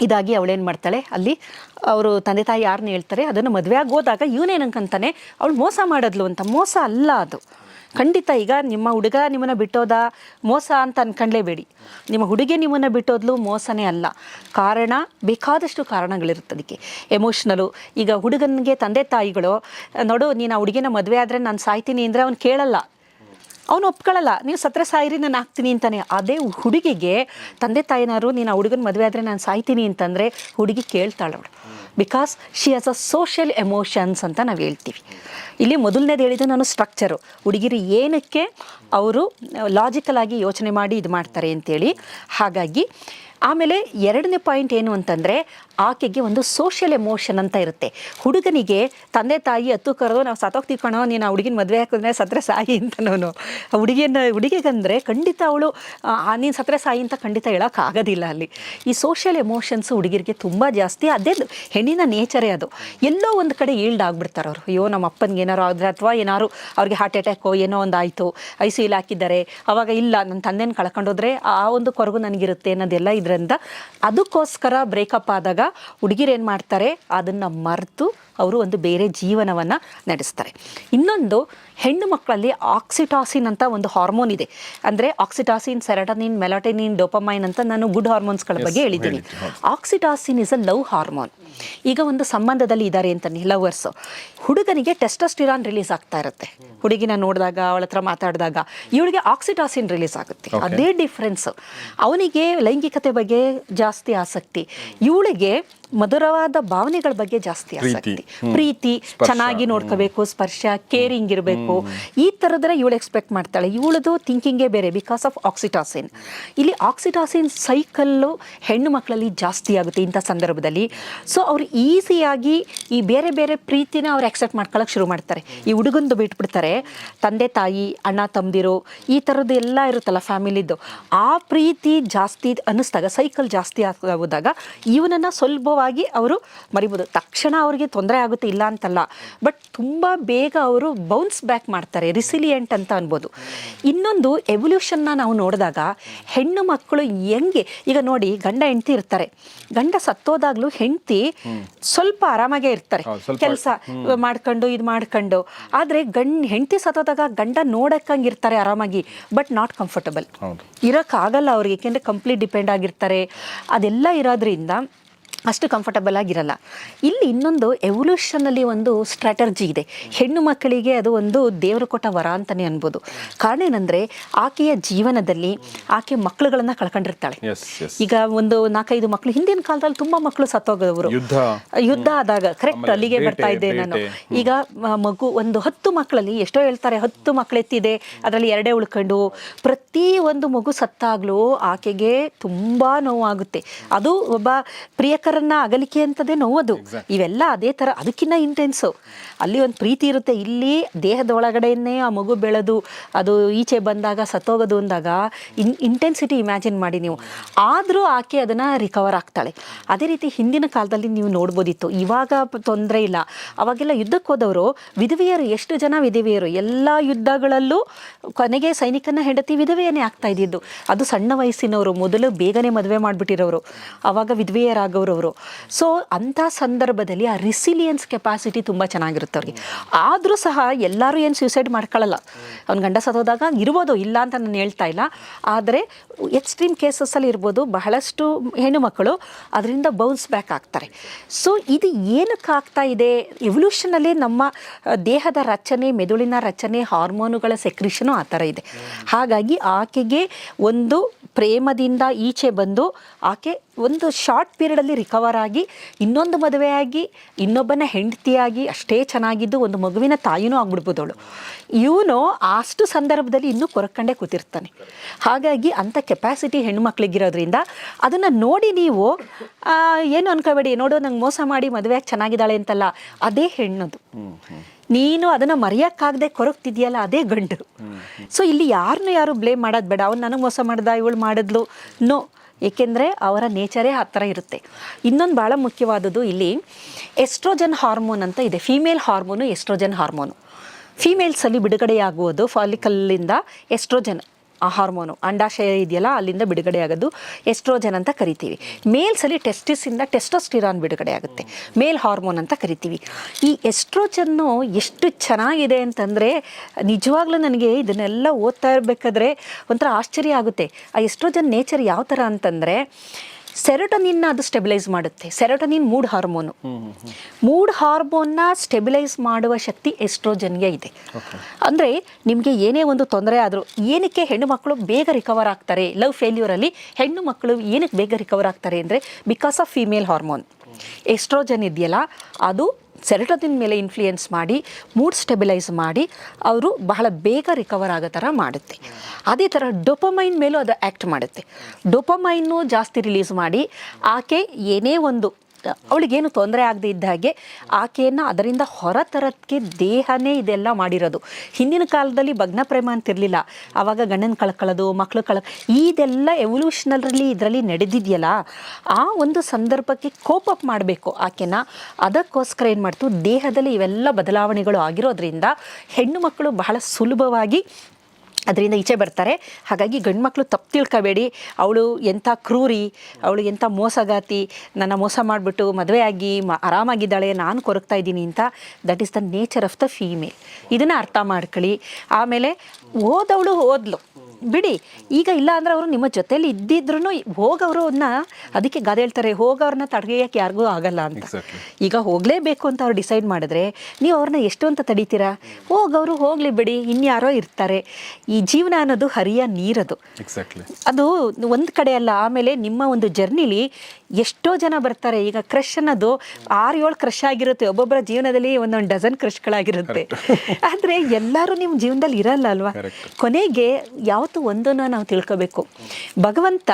ಇದಾಗಿ ಅವಳೇನು ಮಾಡ್ತಾಳೆ? ಅಲ್ಲಿ ಅವರು ತಂದೆ ತಾಯಿ ಯಾರನ್ನ ಹೇಳ್ತಾರೆ ಅದನ್ನು ಮದುವೆ ಆಗೋದಾಗ ಅನ್ಕೊಂತಾನೆ ಅವಳು ಮೋಸ ಮಾಡಿದ್ಲು ಅಂತ. ಮೋಸ ಅಲ್ಲ ಅದು. ಖಂಡಿತ ಈಗ ನಿಮ್ಮ ಹುಡುಗ ನಿಮ್ಮನ್ನು ಬಿಟ್ಟೋದ ಮೋಸ ಅಂತ ಅನ್ಕೊಂಡ್ಲೇಬೇಡಿ. ನಿಮ್ಮ ಹುಡುಗಿ ನಿಮ್ಮನ್ನು ಬಿಟ್ಟೋದ್ಲು ಮೋಸನೇ ಅಲ್ಲ. ಕಾರಣ ಬೇಕಾದಷ್ಟು ಕಾರಣಗಳಿರುತ್ತೆ ಅದಕ್ಕೆ ಎಮೋಷ್ನಲು ಈಗ ಹುಡುಗನಿಗೆ ತಂದೆ ತಾಯಿಗಳು, ನೋಡು ನೀನು ಆ ಹುಡುಗಿನ ಮದುವೆ ಆದರೆ ನಾನು ಸಾಯ್ತೀನಿ ಅಂದರೆ ಅವ್ನು ಕೇಳಲ್ಲ. ಅವನು ಒಪ್ಕೊಳ್ಳಲ್ಲ ನೀವು ಸತ್ರ ಸಾಯಿರಿ, ನಾನು ಹಾಕ್ತೀನಿ ಅಂತಾನೆ. ಅದೇ ಹುಡುಗಿಗೆ, ತಂದೆ ತಾಯಿನಾರು, ನೀನು ಆ ಹುಡುಗನ ಮದುವೆ ಆದರೆ ನಾನು ಸಾಯ್ತೀನಿ ಅಂತಂದರೆ ಹುಡುಗಿ ಕೇಳ್ತಾಳೆ ಅವಳು because she has a social emotions ಅಂತ ನಾವು ಹೇಳ್ತೀವಿ. ಇಲ್ಲಿ ಮೊದಲನೇದು ಹೇಳಿದ್ದು ನಾನು ಸ್ಟ್ರಕ್ಚರು ಹುಡುಗಿರು ಏನಕ್ಕೆ ಅವರು ಲಾಜಿಕಲ್ ಆಗಿ ಯೋಚನೆ ಮಾಡಿ ಇದು ಮಾಡ್ತಾರೆ ಅಂತೇಳಿ. ಹಾಗಾಗಿ, ಆಮೇಲೆ ಎರಡನೇ ಪಾಯಿಂಟ್ ಏನು ಅಂತಂದರೆ ಆಕೆಗೆ ಒಂದು ಸೋಷಿಯಲ್ ಎಮೋಷನ್ ಅಂತ ಇರುತ್ತೆ. ಹುಡುಗನಿಗೆ ತಂದೆ ತಾಯಿ ಹತ್ತು ಕರೆದು ನಾವು ಸತ್ತೋಗ್ತೀವಿ ಕಣೋ, ನೀನು ಆ ಹುಡುಗಿನ ಮದುವೆ ಹಾಕಿದ್ರೆ ಸತ್ರೆ ಸಾಯಿ ಅಂತ ನಾನು ಹುಡುಗಿಯನ್ನು, ಹುಡುಗಿಗಂದರೆ ಖಂಡಿತ ಅವಳು ನೀನು ಸತ್ರೆ ಸಾಯಿ ಅಂತ ಖಂಡಿತ ಹೇಳೋಕ್ಕಾಗೋದಿಲ್ಲ ಅಲ್ಲಿ. ಈ ಸೋಷಿಯಲ್ ಎಮೋಷನ್ಸ್ ಹುಡುಗಿರಿಗೆ ತುಂಬ ಜಾಸ್ತಿ, ಅದೇ ಹೆಣ್ಣಿನ ನೇಚರೇ ಅದು. ಎಲ್ಲೋ ಒಂದು ಕಡೆ ಈಲ್ಡ್ ಆಗಿಬಿಡ್ತಾರೆ ಅವರು. ಅಯ್ಯೋ, ನಮ್ಮ ಅಪ್ಪನಿಗೆ ಏನಾರು ಆದರೆ ಅಥವಾ ಏನಾರು ಅವ್ರಿಗೆ ಹಾರ್ಟ್ ಅಟ್ಯಾಕೋ ಏನೋ ಒಂದು ಆಯಿತು ಐ ಸಿ ಇಲ್ಲಿ ಹಾಕಿದ್ದಾರೆ, ಅವಾಗ ಇಲ್ಲ ನನ್ನ ತಂದೆನ ಕಳ್ಕೊಂಡೋದ್ರೆ ಆ ಒಂದು ಕೊರಗು ನನಗಿರುತ್ತೆ ಅನ್ನೋದೆಲ್ಲ ಇದರಿಂದ ಅದಕ್ಕೋಸ್ಕರ ಬ್ರೇಕಪ್ ಆದಾಗ ಹುಡುಗಿರು ಏನು ಮಾಡ್ತಾರೆ? ಅದನ್ನು ಮರೆತು ಅವರು ಒಂದು ಬೇರೆ ಜೀವನವನ್ನು ನಡೆಸ್ತಾರೆ. ಇನ್ನೊಂದು ಹೆಣ್ಣು ಮಕ್ಕಳಲ್ಲಿ ಆಕ್ಸಿಟಾಸಿನ್ ಅಂತ ಒಂದು ಹಾರ್ಮೋನ್ ಇದೆ. ಅಂದರೆ ಆಕ್ಸಿಟಾಸಿನ್ ಸೆರಟನಿನ್ ಮೆಲಾಟೆನಿನ್ ಡೋಪಮೈನ್ ಅಂತ ನಾನು ಗುಡ್ ಹಾರ್ಮೋನ್ಸ್ಗಳ ಬಗ್ಗೆ ಹೇಳಿದ್ದೀನಿ. Oxytocin is a love hormone. ಈಗ ಒಂದು ಸಂಬಂಧದಲ್ಲಿ ಇದ್ದಾರೆ ಅಂತಾನೆ ಲವರ್ಸ್ ಹುಡುಗನಿಗೆ ಟೆಸ್ಟಸ್ಟಿರಾನ್ ರಿಲೀಸ್ ಆಗ್ತಾ ಇರುತ್ತೆ. ಹುಡುಗಿನ ನೋಡಿದಾಗ ಅವಳ ಹತ್ರ ಮಾತಾಡಿದಾಗ ಇವಳಿಗೆ ಆಕ್ಸಿಟಾಸಿನ್ ರಿಲೀಸ್ ಆಗುತ್ತೆ. ಅದೇ ಡಿಫ್ರೆನ್ಸ್ ಅವನಿಗೆ ಲೈಂಗಿಕತೆ ಬಗ್ಗೆ ಜಾಸ್ತಿ ಆಸಕ್ತಿ. ಇವಳಿಗೆ ಮಧುರವಾದ ಭಾವನೆಗಳ ಬಗ್ಗೆ ಜಾಸ್ತಿ ಆಸಕ್ತಿ. ಪ್ರೀತಿ ಚೆನ್ನಾಗಿ ನೋಡ್ಕೋಬೇಕು ಸ್ಪರ್ಶ ಕೇರಿಂಗ್ ಇರಬೇಕು. ಈ ಥರದ್ರೆ ಇವಳು ಎಕ್ಸ್ಪೆಕ್ಟ್ ಮಾಡ್ತಾಳೆ. ಇವಳದು ಥಿಂಕಿಂಗೇ ಬೇರೆ ಬಿಕಾಸ್ ಆಫ್ ಆಕ್ಸಿಟಾಸಿನ್ ಇಲ್ಲಿ ಆಕ್ಸಿಟಾಸಿನ್ ಸೈಕಲ್ಲು ಹೆಣ್ಣು ಮಕ್ಕಳಲ್ಲಿ ಜಾಸ್ತಿ ಆಗುತ್ತೆ ಇಂಥ ಸಂದರ್ಭದಲ್ಲಿ. ಸೊ ಅವ್ರು ಈಸಿಯಾಗಿ ಈ ಬೇರೆ ಬೇರೆ ಪ್ರೀತಿನ ಅವ್ರು ಎಕ್ಸೆಪ್ಟ್ ಮಾಡ್ಕೊಳ್ಳೋಕೆ ಶುರು ಮಾಡ್ತಾರೆ. ಈ ಹುಡುಗಂದು ಬಿಟ್ಬಿಡ್ತಾರೆ. ತಂದೆ ತಾಯಿ ಅಣ್ಣ ತಮ್ಮದಿರು ಈ ಥರದ್ದು ಎಲ್ಲ ಇರುತ್ತಲ್ಲ ಫ್ಯಾಮಿಲಿದ್ದು ಆ ಪ್ರೀತಿ ಜಾಸ್ತಿ ಅನ್ನಿಸ್ದಾಗ ಸೈಕಲ್ ಜಾಸ್ತಿ ಹೋದಾಗ ಇವನನ್ನು ಸ್ವಲ್ಪ ಸುಲಭವಾಗಿ ಅವರು ಮರಿಬೋದು. ತಕ್ಷಣ ಅವರಿಗೆ ತೊಂದರೆ ಆಗುತ್ತೆ ಇಲ್ಲ ಅಂತಲ್ಲ. ಬಟ್ ತುಂಬ ಬೇಗ ಅವರು ಬೌನ್ಸ್ ಬ್ಯಾಕ್ ಮಾಡ್ತಾರೆ ರಿಸಿಲಿಯೆಂಟ್ ಅಂತ ಅನ್ಬೋದು. ಇನ್ನೊಂದು ಎವಲ್ಯೂಷನ್ನ ನಾವು ನೋಡಿದಾಗ ಹೆಣ್ಣು ಮಕ್ಕಳು ಹೆಂಗೆ ಈಗ ನೋಡಿ ಗಂಡ ಹೆಂಡತಿ ಇರ್ತಾರೆ. ಗಂಡ ಸತ್ತೋದಾಗ್ಲೂ ಹೆಂಡತಿ ಸ್ವಲ್ಪ ಆರಾಮಾಗೇ ಇರ್ತಾರೆ. ಕೆಲಸ ಮಾಡ್ಕೊಂಡು ಇದು ಮಾಡ್ಕೊಂಡು. ಆದರೆ ಗಂಡ ಹೆಂಡತಿ ಸತ್ತೋದಾಗ ಗಂಡ ನೋಡಕ್ಕಂಗಿರ್ತಾರೆ ಆರಾಮಾಗಿ ಬಟ್ ನಾಟ್ ಕಂಫರ್ಟಬಲ್ ಇರೋಕ್ಕಾಗಲ್ಲ ಅವ್ರಿಗೆ ಏಕೆಂದರೆ ಕಂಪ್ಲೀಟ್ ಡಿಪೆಂಡ್ ಆಗಿರ್ತಾರೆ. ಅದೆಲ್ಲ ಇರೋದ್ರಿಂದ ಅಷ್ಟು ಕಂಫರ್ಟಬಲ್ ಆಗಿರಲ್ಲ. ಇಲ್ಲಿ ಇನ್ನೊಂದು ಎವಲ್ಯೂಷನಲ್ಲಿ ಒಂದು ಸ್ಟ್ರಾಟರ್ಜಿ ಇದೆ. ಹೆಣ್ಣು ಮಕ್ಕಳಿಗೆ ಅದು ಒಂದು ದೇವರು ಕೊಟ್ಟ ವರ ಅಂತಲೇ ಅನ್ಬೋದು. ಕಾರಣ ಏನಂದರೆ ಆಕೆಯ ಜೀವನದಲ್ಲಿ ಆಕೆ ಮಕ್ಕಳುಗಳನ್ನು ಕಳ್ಕೊಂಡಿರ್ತಾಳೆ. ಈಗ ಒಂದು ನಾಲ್ಕೈದು ಮಕ್ಕಳು ಹಿಂದಿನ ಕಾಲದಲ್ಲಿ ತುಂಬ ಮಕ್ಕಳು ಸತ್ತೋಗೋರು ಯುದ್ಧ. ಆದಾಗ ಕರೆಕ್ಟ್ ಅಲ್ಲಿಗೆ ಬರ್ತಾ ಇದ್ದೆ ನಾನು. ಈಗ ಮಗು ಒಂದು ಹತ್ತು ಮಕ್ಕಳಲ್ಲಿ ಎಷ್ಟೋ ಹೇಳ್ತಾರೆ ಹತ್ತು ಮಕ್ಕಳೆತ್ತಿದೆ ಅದರಲ್ಲಿ ಎರಡೇ ಉಳ್ಕೊಂಡು ಪ್ರತಿ ಒಂದು ಮಗು ಸತ್ತಾಗ್ಲೂ ಆಕೆಗೆ ತುಂಬಾ ನೋವಾಗುತ್ತೆ. ಅದು ಒಬ್ಬ ಪ್ರಿಯಕರನ್ನ ಅಗಲಿಕೆ ಅಂತದೇ ನೋವದು ಇವೆಲ್ಲ ಅದೇ ಥರ ಅದಕ್ಕಿಂತ ಇಂಟೆನ್ಸು ಅಲ್ಲಿ ಒಂದು ಪ್ರೀತಿ ಇರುತ್ತೆ. ಇಲ್ಲಿ ದೇಹದ ಒಳಗಡೆಯೇ ಆ ಮಗು ಬೆಳೆದು ಅದು ಈಚೆ ಬಂದಾಗ ಸತ್ತೋಗೋದು ಅಂದಾಗ ಇನ್ ಇಂಟೆನ್ಸಿಟಿ ಇಮ್ಯಾಜಿನ್ ಮಾಡಿ ನೀವು. ಆದರೂ ಆಕೆ ಅದನ್ನು ರಿಕವರ್ ಆಗ್ತಾಳೆ. ಅದೇ ರೀತಿ ಹಿಂದಿನ ಕಾಲದಲ್ಲಿ ನೀವು ನೋಡ್ಬೋದಿತ್ತು. ಇವಾಗ ತೊಂದರೆ ಇಲ್ಲ. ಅವಾಗೆಲ್ಲ ಯುದ್ಧಕ್ಕೆ ಹೋದವರು ವಿಧವೆಯರು ಎಷ್ಟು ಜನ ವಿಧವೆಯರು? ಎಲ್ಲ ಯುದ್ಧಗಳಲ್ಲೂ ಕೊನೆಗೆ ಸೈನಿಕನ ಹೆಂಡತಿ ವಿಧವೆಯನ್ನೇ ಆಗ್ತಾ ಇದ್ದಿದ್ದು. ಅದು ಸಣ್ಣ ವಯಸ್ಸಿನವರು ಮೊದಲು ಬೇಗನೆ ಮದುವೆ ಮಾಡಿಬಿಟ್ಟಿರೋರು. ಅವಾಗ ವಿಧವೆಯರಾಗವ್ರು ಅವರು ಸೊ ಅಂಥ ಸಂದರ್ಭದಲ್ಲಿ ಆ ರಿಸಿಲಿಯನ್ಸ್ ಕೆಪಾಸಿಟಿ ತುಂಬ ಚೆನ್ನಾಗಿರುತ್ತೆ ಅವ್ರಿಗೆ. ಆದರೂ ಸಹ ಎಲ್ಲರೂ ಏನು ಸ್ಯೂಸೈಡ್ ಮಾಡ್ಕೊಳ್ಳಲ್ಲ ಅವ್ನ ಗಂಡ ಸತ್ತೋದಾಗ ಇರ್ಬೋದು, ಇಲ್ಲ ಅಂತ ನಾನು ಹೇಳ್ತಾ ಇಲ್ಲ. ಆದರೆ ಎಕ್ಸ್ಟ್ರೀಮ್ ಕೇಸಸ್ಸಲ್ಲಿ ಇರ್ಬೋದು, ಬಹಳಷ್ಟು ಹೆಣ್ಣು ಮಕ್ಕಳು ಅದರಿಂದ ಬೌನ್ಸ್ ಬ್ಯಾಕ್ ಆಗ್ತಾರೆ. ಸೊ ಇದು ಏನಕ್ಕೆ ಆಗ್ತಾ ಇದೆ? ಎವಲ್ಯೂಷನಲ್ಲಿ ನಮ್ಮ ದೇಹದ ರಚನೆ, ಮೆದುಳಿನ ರಚನೆ ಹಾರ್ಮೋನುಗಳ ಸೆಕ್ರಿಷನು ಆ ಥರ ಇದೆ. ಹಾಗಾಗಿ ಆಕೆಗೆ ಒಂದು ಪ್ರೇಮದಿಂದ ಈಚೆ ಬಂದು ಆಕೆ ಒಂದು ಶಾರ್ಟ್ ಪೀರಿಯಡಲ್ಲಿ ರಿಕವರ್ ಆಗಿ ಇನ್ನೊಂದು ಮದುವೆಯಾಗಿ ಇನ್ನೊಬ್ಬನ ಹೆಂಡತಿಯಾಗಿ ಅಷ್ಟೇ ಚೆನ್ನಾಗಿದ್ದು ಒಂದು ಮಗುವಿನ ತಾಯಿನೂ ಆಗ್ಬಿಡ್ಬೋದು ಅವಳು ಇವನು ಅಷ್ಟು ಸಂದರ್ಭದಲ್ಲಿ ಇನ್ನೂ ಕೊರಕಂಡೆ ಕೂತಿರ್ತಾನೆ. ಹಾಗಾಗಿ ಅಂಥ ಕೆಪಾಸಿಟಿ ಹೆಣ್ಮಕ್ಳಿಗಿರೋದ್ರಿಂದ ಅದನ್ನು ನೋಡಿ ನೀವು ಏನು ಅನ್ಕೋಬೇಡಿ ನೋಡು ನಂಗೆ ಮೋಸ ಮಾಡಿ ಮದುವೆಯಾಗಿ ಚೆನ್ನಾಗಿದ್ದಾಳೆ ಅಂತಲ್ಲ ಅದೇ ಹೆಣ್ಣದು. ನೀನು ಅದನ್ನು ಮರೆಯೋಕ್ಕಾಗದೆ ಕೊರಗ್ತಿದ್ಯಲ್ಲ ಅದೇ ಗಂಡು. ಸೊ ಇಲ್ಲಿ ಯಾರನ್ನೂ ಯಾರು ಬ್ಲೇಮ್ ಮಾಡೋದು ಬೇಡ. ಅವ್ನು ನನಗೆ ಮೋಸ ಮಾಡ್ದ ಇವಳು ಮಾಡಿದ್ಲು. ನೋ ಏಕೆಂದರೆ ಅವರ ನೇಚರೇ ಆ ಥರ ಇರುತ್ತೆ. ಇನ್ನೊಂದು ಭಾಳ ಮುಖ್ಯವಾದದ್ದು ಇಲ್ಲಿ ಎಸ್ಟ್ರೋಜನ್ ಹಾರ್ಮೋನ್ ಅಂತ ಇದೆ. Female hormone oestrogen hormone. ಫೀಮೇಲ್ಸಲ್ಲಿ ಬಿಡುಗಡೆಯಾಗುವುದು ಫಾಲಿಕಲ್ಲಿಂದ ಎಸ್ಟ್ರೋಜನ್. ಆ ಹಾರ್ಮೋನು ಅಂಡಾಶಯ ಇದೆಯಲ್ಲ, ಅಲ್ಲಿಂದ ಬಿಡುಗಡೆ ಆಗೋದು ಎಸ್ಟ್ರೋಜನ್ ಅಂತ ಕರಿತೀವಿ. ಮೇಲ್ಸಲ್ಲಿ ಟೆಸ್ಟಿಸಿಂದ ಟೆಸ್ಟೋಸ್ಟಿರಾನ್ ಬಿಡುಗಡೆ ಆಗುತ್ತೆ ಮೇಲ್ ಹಾರ್ಮೋನ್ ಅಂತ ಕರಿತೀವಿ. ಈ ಎಸ್ಟ್ರೋಜನ್ನು ಎಷ್ಟು ಚೆನ್ನಾಗಿದೆ ಅಂತಂದರೆ, ನಿಜವಾಗ್ಲೂ ನನಗೆ ಇದನ್ನೆಲ್ಲ ಓದ್ತಾ ಇರಬೇಕಾದ್ರೆ ಒಂಥರ ಆಶ್ಚರ್ಯ ಆಗುತ್ತೆ. ಆ ಎಸ್ಟ್ರೋಜನ್ ನೇಚರ್ ಯಾವ ಥರ ಅಂತಂದರೆ ಸೆರೋಟನಿನ್ನ ಅದು ಸ್ಟೆಬಿಲೈಸ್ ಮಾಡುತ್ತೆ. Serotonin mood hormone. ಮೂಡ್ ಹಾರ್ಮೋನ್ನ ಸ್ಟೆಬಿಲೈಸ್ ಮಾಡುವ ಶಕ್ತಿ ಎಸ್ಟ್ರೋಜನ್ಗೆ ಇದೆ. ಅಂದರೆ ನಿಮಗೆ ಏನೇ ಒಂದು ತೊಂದರೆ ಆದರೂ ಏನಕ್ಕೆ ಹೆಣ್ಣು ಮಕ್ಕಳು ಬೇಗ ರಿಕವರ್ ಆಗ್ತಾರೆ ಲವ್ ಫೇಲ್ಯೂರಲ್ಲಿ ಹೆಣ್ಣು ಮಕ್ಕಳು ಏನಕ್ಕೆ ಬೇಗ ರಿಕವರ್ ಆಗ್ತಾರೆ ಅಂದರೆ because of female hormone estrogen ಇದೆಯಲ್ಲ, ಅದು ಸೆರೆಟೋನಿನ್ ಮೇಲೆ ಇನ್ಫ್ಲೂಯೆನ್ಸ್ ಮಾಡಿ ಮೂಡ್ ಸ್ಟೆಬಿಲೈಸ್ ಮಾಡಿ, ಅವರು ಬಹಳ ಬೇಗ ರಿಕವರ್ ಆಗೋ ಥರ ಮಾಡುತ್ತೆ. ಅದೇ ಥರ ಡೊಪಮೈನ್ ಮೇಲೂ ಅದು ಆ್ಯಕ್ಟ್ ಮಾಡುತ್ತೆ. ಡೊಪಮೈನು ಜಾಸ್ತಿ ರಿಲೀಸ್ ಮಾಡಿ, ಆಕೆ ಏನೇ ಒಂದು ಅವಳಿಗೇನು ತೊಂದರೆ ಆಗದೆ ಇದ್ದ ಹಾಗೆ ಆಕೆಯನ್ನು ಅದರಿಂದ ಹೊರತರಕ್ಕೆ ದೇಹನೇ ಇದೆಲ್ಲ ಮಾಡಿರೋದು. ಹಿಂದಿನ ಕಾಲದಲ್ಲಿ ಭಗ್ನ ಪ್ರೇಮ ಅಂತಿರಲಿಲ್ಲ. ಆವಾಗ ಗಂಡನ ಕಳ್ಕೊಳ್ಳೋದು ಮಕ್ಕಳು ಕಳ ಇದೆಲ್ಲ ಎವಲ್ಯೂಷನರಲ್ಲಿ ಇದರಲ್ಲಿ ನಡೆದಿದೆಯಲ್ಲ, ಆ ಒಂದು ಸಂದರ್ಭಕ್ಕೆ ಕೋಪ್ ಅಪ್ ಮಾಡಬೇಕು ಆಕೆನ. ಅದಕ್ಕೋಸ್ಕರ ಏನು ಮಾಡ್ತು, ದೇಹದಲ್ಲಿ ಇವೆಲ್ಲ ಬದಲಾವಣೆಗಳು ಆಗಿರೋದ್ರಿಂದ ಹೆಣ್ಣು ಮಕ್ಕಳು ಬಹಳ ಸುಲಭವಾಗಿ ಅದರಿಂದ ಈಚೆ ಬರ್ತಾರೆ. ಹಾಗಾಗಿ ಗಂಡು ಮಕ್ಕಳು ತಪ್ಪು ತಿಳ್ಕೊಬೇಡಿ. ಅವಳು ಎಂಥ ಕ್ರೂರಿ, ಅವಳು ಎಂಥ ಮೋಸಗಾತಿ, ನನ್ನ ಮೋಸ ಮಾಡಿಬಿಟ್ಟು ಮದುವೆ ಆಗಿ ಮ, ಆರಾಮಾಗಿದ್ದಾಳೆ, ನಾನು ಕೊರಗ್ತಾ ಇದ್ದೀನಿ ಅಂತ that is the nature of the female ಇದನ್ನು ಅರ್ಥ ಮಾಡ್ಕೊಳ್ಳಿ. ಆಮೇಲೆ ಓದವಳು ಓದ್ಲು. ಬಿಡಿ. ಈಗ ಇಲ್ಲ ಅಂದ್ರೆ ಅವರು ನಿಮ್ಮ ಜೊತೆಲಿ ಇದ್ದಿದ್ರು ಹೋಗವ್ರನ್ನ ಅದಕ್ಕೆ ಗಾದೆ ಹೇಳ್ತಾರೆ ಹೋಗವ್ರನ್ನ ತಡೆಯಕ್ಕೆ ಯಾರಿಗೂ ಆಗಲ್ಲ ಅಂತ. ಈಗ ಹೋಗಲೇಬೇಕು ಅಂತ ಅವ್ರು ಡಿಸೈಡ್ ಮಾಡಿದ್ರೆ ನೀವು ಅವ್ರನ್ನ ಎಷ್ಟು ಅಂತ ತಡೀತೀರಾ? ಹೋಗವರು ಹೋಗ್ಲಿ ಬಿಡಿ ಇನ್ಯಾರೋ ಇರ್ತಾರೆ. ಈ ಜೀವನ ಅನ್ನೋದು ಹರಿಯ ನೀರದು. ಎಕ್ಸಾಕ್ಟ್ಲಿ ಅದು ಒಂದ್ ಕಡೆ ಅಲ್ಲ ಆಮೇಲೆ ನಿಮ್ಮ ಒಂದು ಜರ್ನಿಲಿ ಎಷ್ಟೋ ಜನ ಬರ್ತಾರೆ. ಈಗ ಕ್ರಶ್ ಅನ್ನೋದು ಆರು ಏಳು ಕ್ರಶ್ ಆಗಿರುತ್ತೆ. ಒಬ್ಬೊಬ್ಬರ ಜೀವನದಲ್ಲಿ ಒಂದೊಂದು ಡಜನ್ ಕ್ರಶ್ಗಳಾಗಿರುತ್ತೆ ಆದ್ರೆ ಎಲ್ಲರೂ ನಿಮ್ಮ ಜೀವನದಲ್ಲಿ ಇರಲ್ಲ ಅಲ್ವಾ? ಕೊನೆಗೆ ಕೊನೆಗೆ ಯಾವತ್ತು ಒಂದನ್ನು ನಾವು ತಿಳ್ಕೋಬೇಕು. ಭಗವಂತ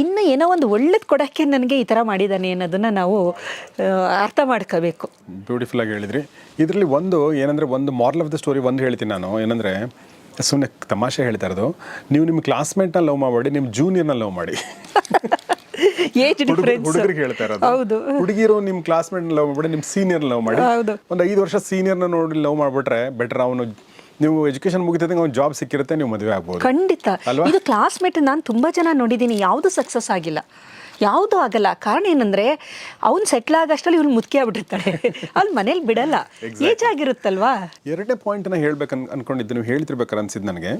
ಇನ್ನು ಏನೋ ಒಂದು ಒಳ್ಳೇದು ಕೊಡೋಕ್ಕೆ ನನಗೆ ಈ ಥರ ಮಾಡಿದ್ದಾನೆ ಅನ್ನೋದನ್ನು ನಾವು ಅರ್ಥ ಮಾಡ್ಕೋಬೇಕು. ಬ್ಯೂಟಿಫುಲ್ ಆಗಿ ಹೇಳಿದ್ರಿ. ಇದರಲ್ಲಿ ಒಂದು ಏನಂದರೆ ಒಂದು ಮಾರಲ್ ಆಫ್ ದ ಸ್ಟೋರಿ ಒಂದು ಹೇಳ್ತೀನಿ ನಾನು. ಏನಂದರೆ ಸುಮ್ಮನೆ ತಮಾಷೆ ಹೇಳ್ತಾ ಇರೋದು. ನೀವು ನಿಮ್ಮ ಕ್ಲಾಸ್ಮೇಟ್ನ ಲವ್ ಮಾಡಿ ನಿಮ್ಮ ಜೂನಿಯರ್ನ ಲವ್ ಮಾಡಿ. ಹುಡುಗರಿಗೆ ಹೇಳ್ತಾ ಇರೋದು. ಹೌದು. ಹುಡುಗಿರು ನಿಮ್ಮ ಕ್ಲಾಸ್ಮೇಟ್ನ ಲವ್ ಮಾಡಿ ನಿಮ್ಮ ಸೀನಿಯರ್ನ ಲವ್ ಮಾಡಿ. ಹೌದು. ಒಂದು ಐದು ವರ್ಷ ಸೀನಿಯರ್ನ ನೋಡಿ ಲವ್ ಮಾಡ್ಬಿಟ್ರೆ ಬೆಟರ್ ಅವನು ನೀವು ಎಜುಕೇಶನ್ ಮುಗಿತಂಗೆ ಒಂದು ಜಾಬ್ ಸಿಕ್ಕಿರುತ್ತೆ ನೀವು ಮದುವೆ ಆಗ್ಬೋದು. ಖಂಡಿತ? ಇದು ಕ್ಲಾಸ್ಮೇಟ್ ನಾನು ತುಂಬ ಜನ ನೋಡಿದ್ದೀನಿ ಯಾವುದು ಸಕ್ಸಸ್ ಆಗಿಲ್ಲ. ಯಾವುದು ಆಗಲ್ಲ. ಕಾರಣ ಏನಂದ್ರೆ ಅವ್ನು ಸೆಟ್ಲ್ ಆಗಷ್ಟರಲ್ಲಿ ಇವ್ನು ಮುದುಕಿ ಆಗ್ಬಿಟ್ಟಿರ್ತಾಳೆ. ಅವ್ನು ಮನೇಲಿ ಬಿಡಲ್ಲ. ಏಜ್ ಆಗಿರುತ್ತಲ್ವಾ? ಎರಡನೇ ಪಾಯಿಂಟ್ನ ಹೇಳ್ಬೇಕು ಅನ್ ಅನ್ಕೊಂಡಿದ್ದು. ನೀವು ಹೇಳ್ತಿರ್ಬೇಕಾರೆ ಅನ್ಸಿದ್ದು ನನಗೆ.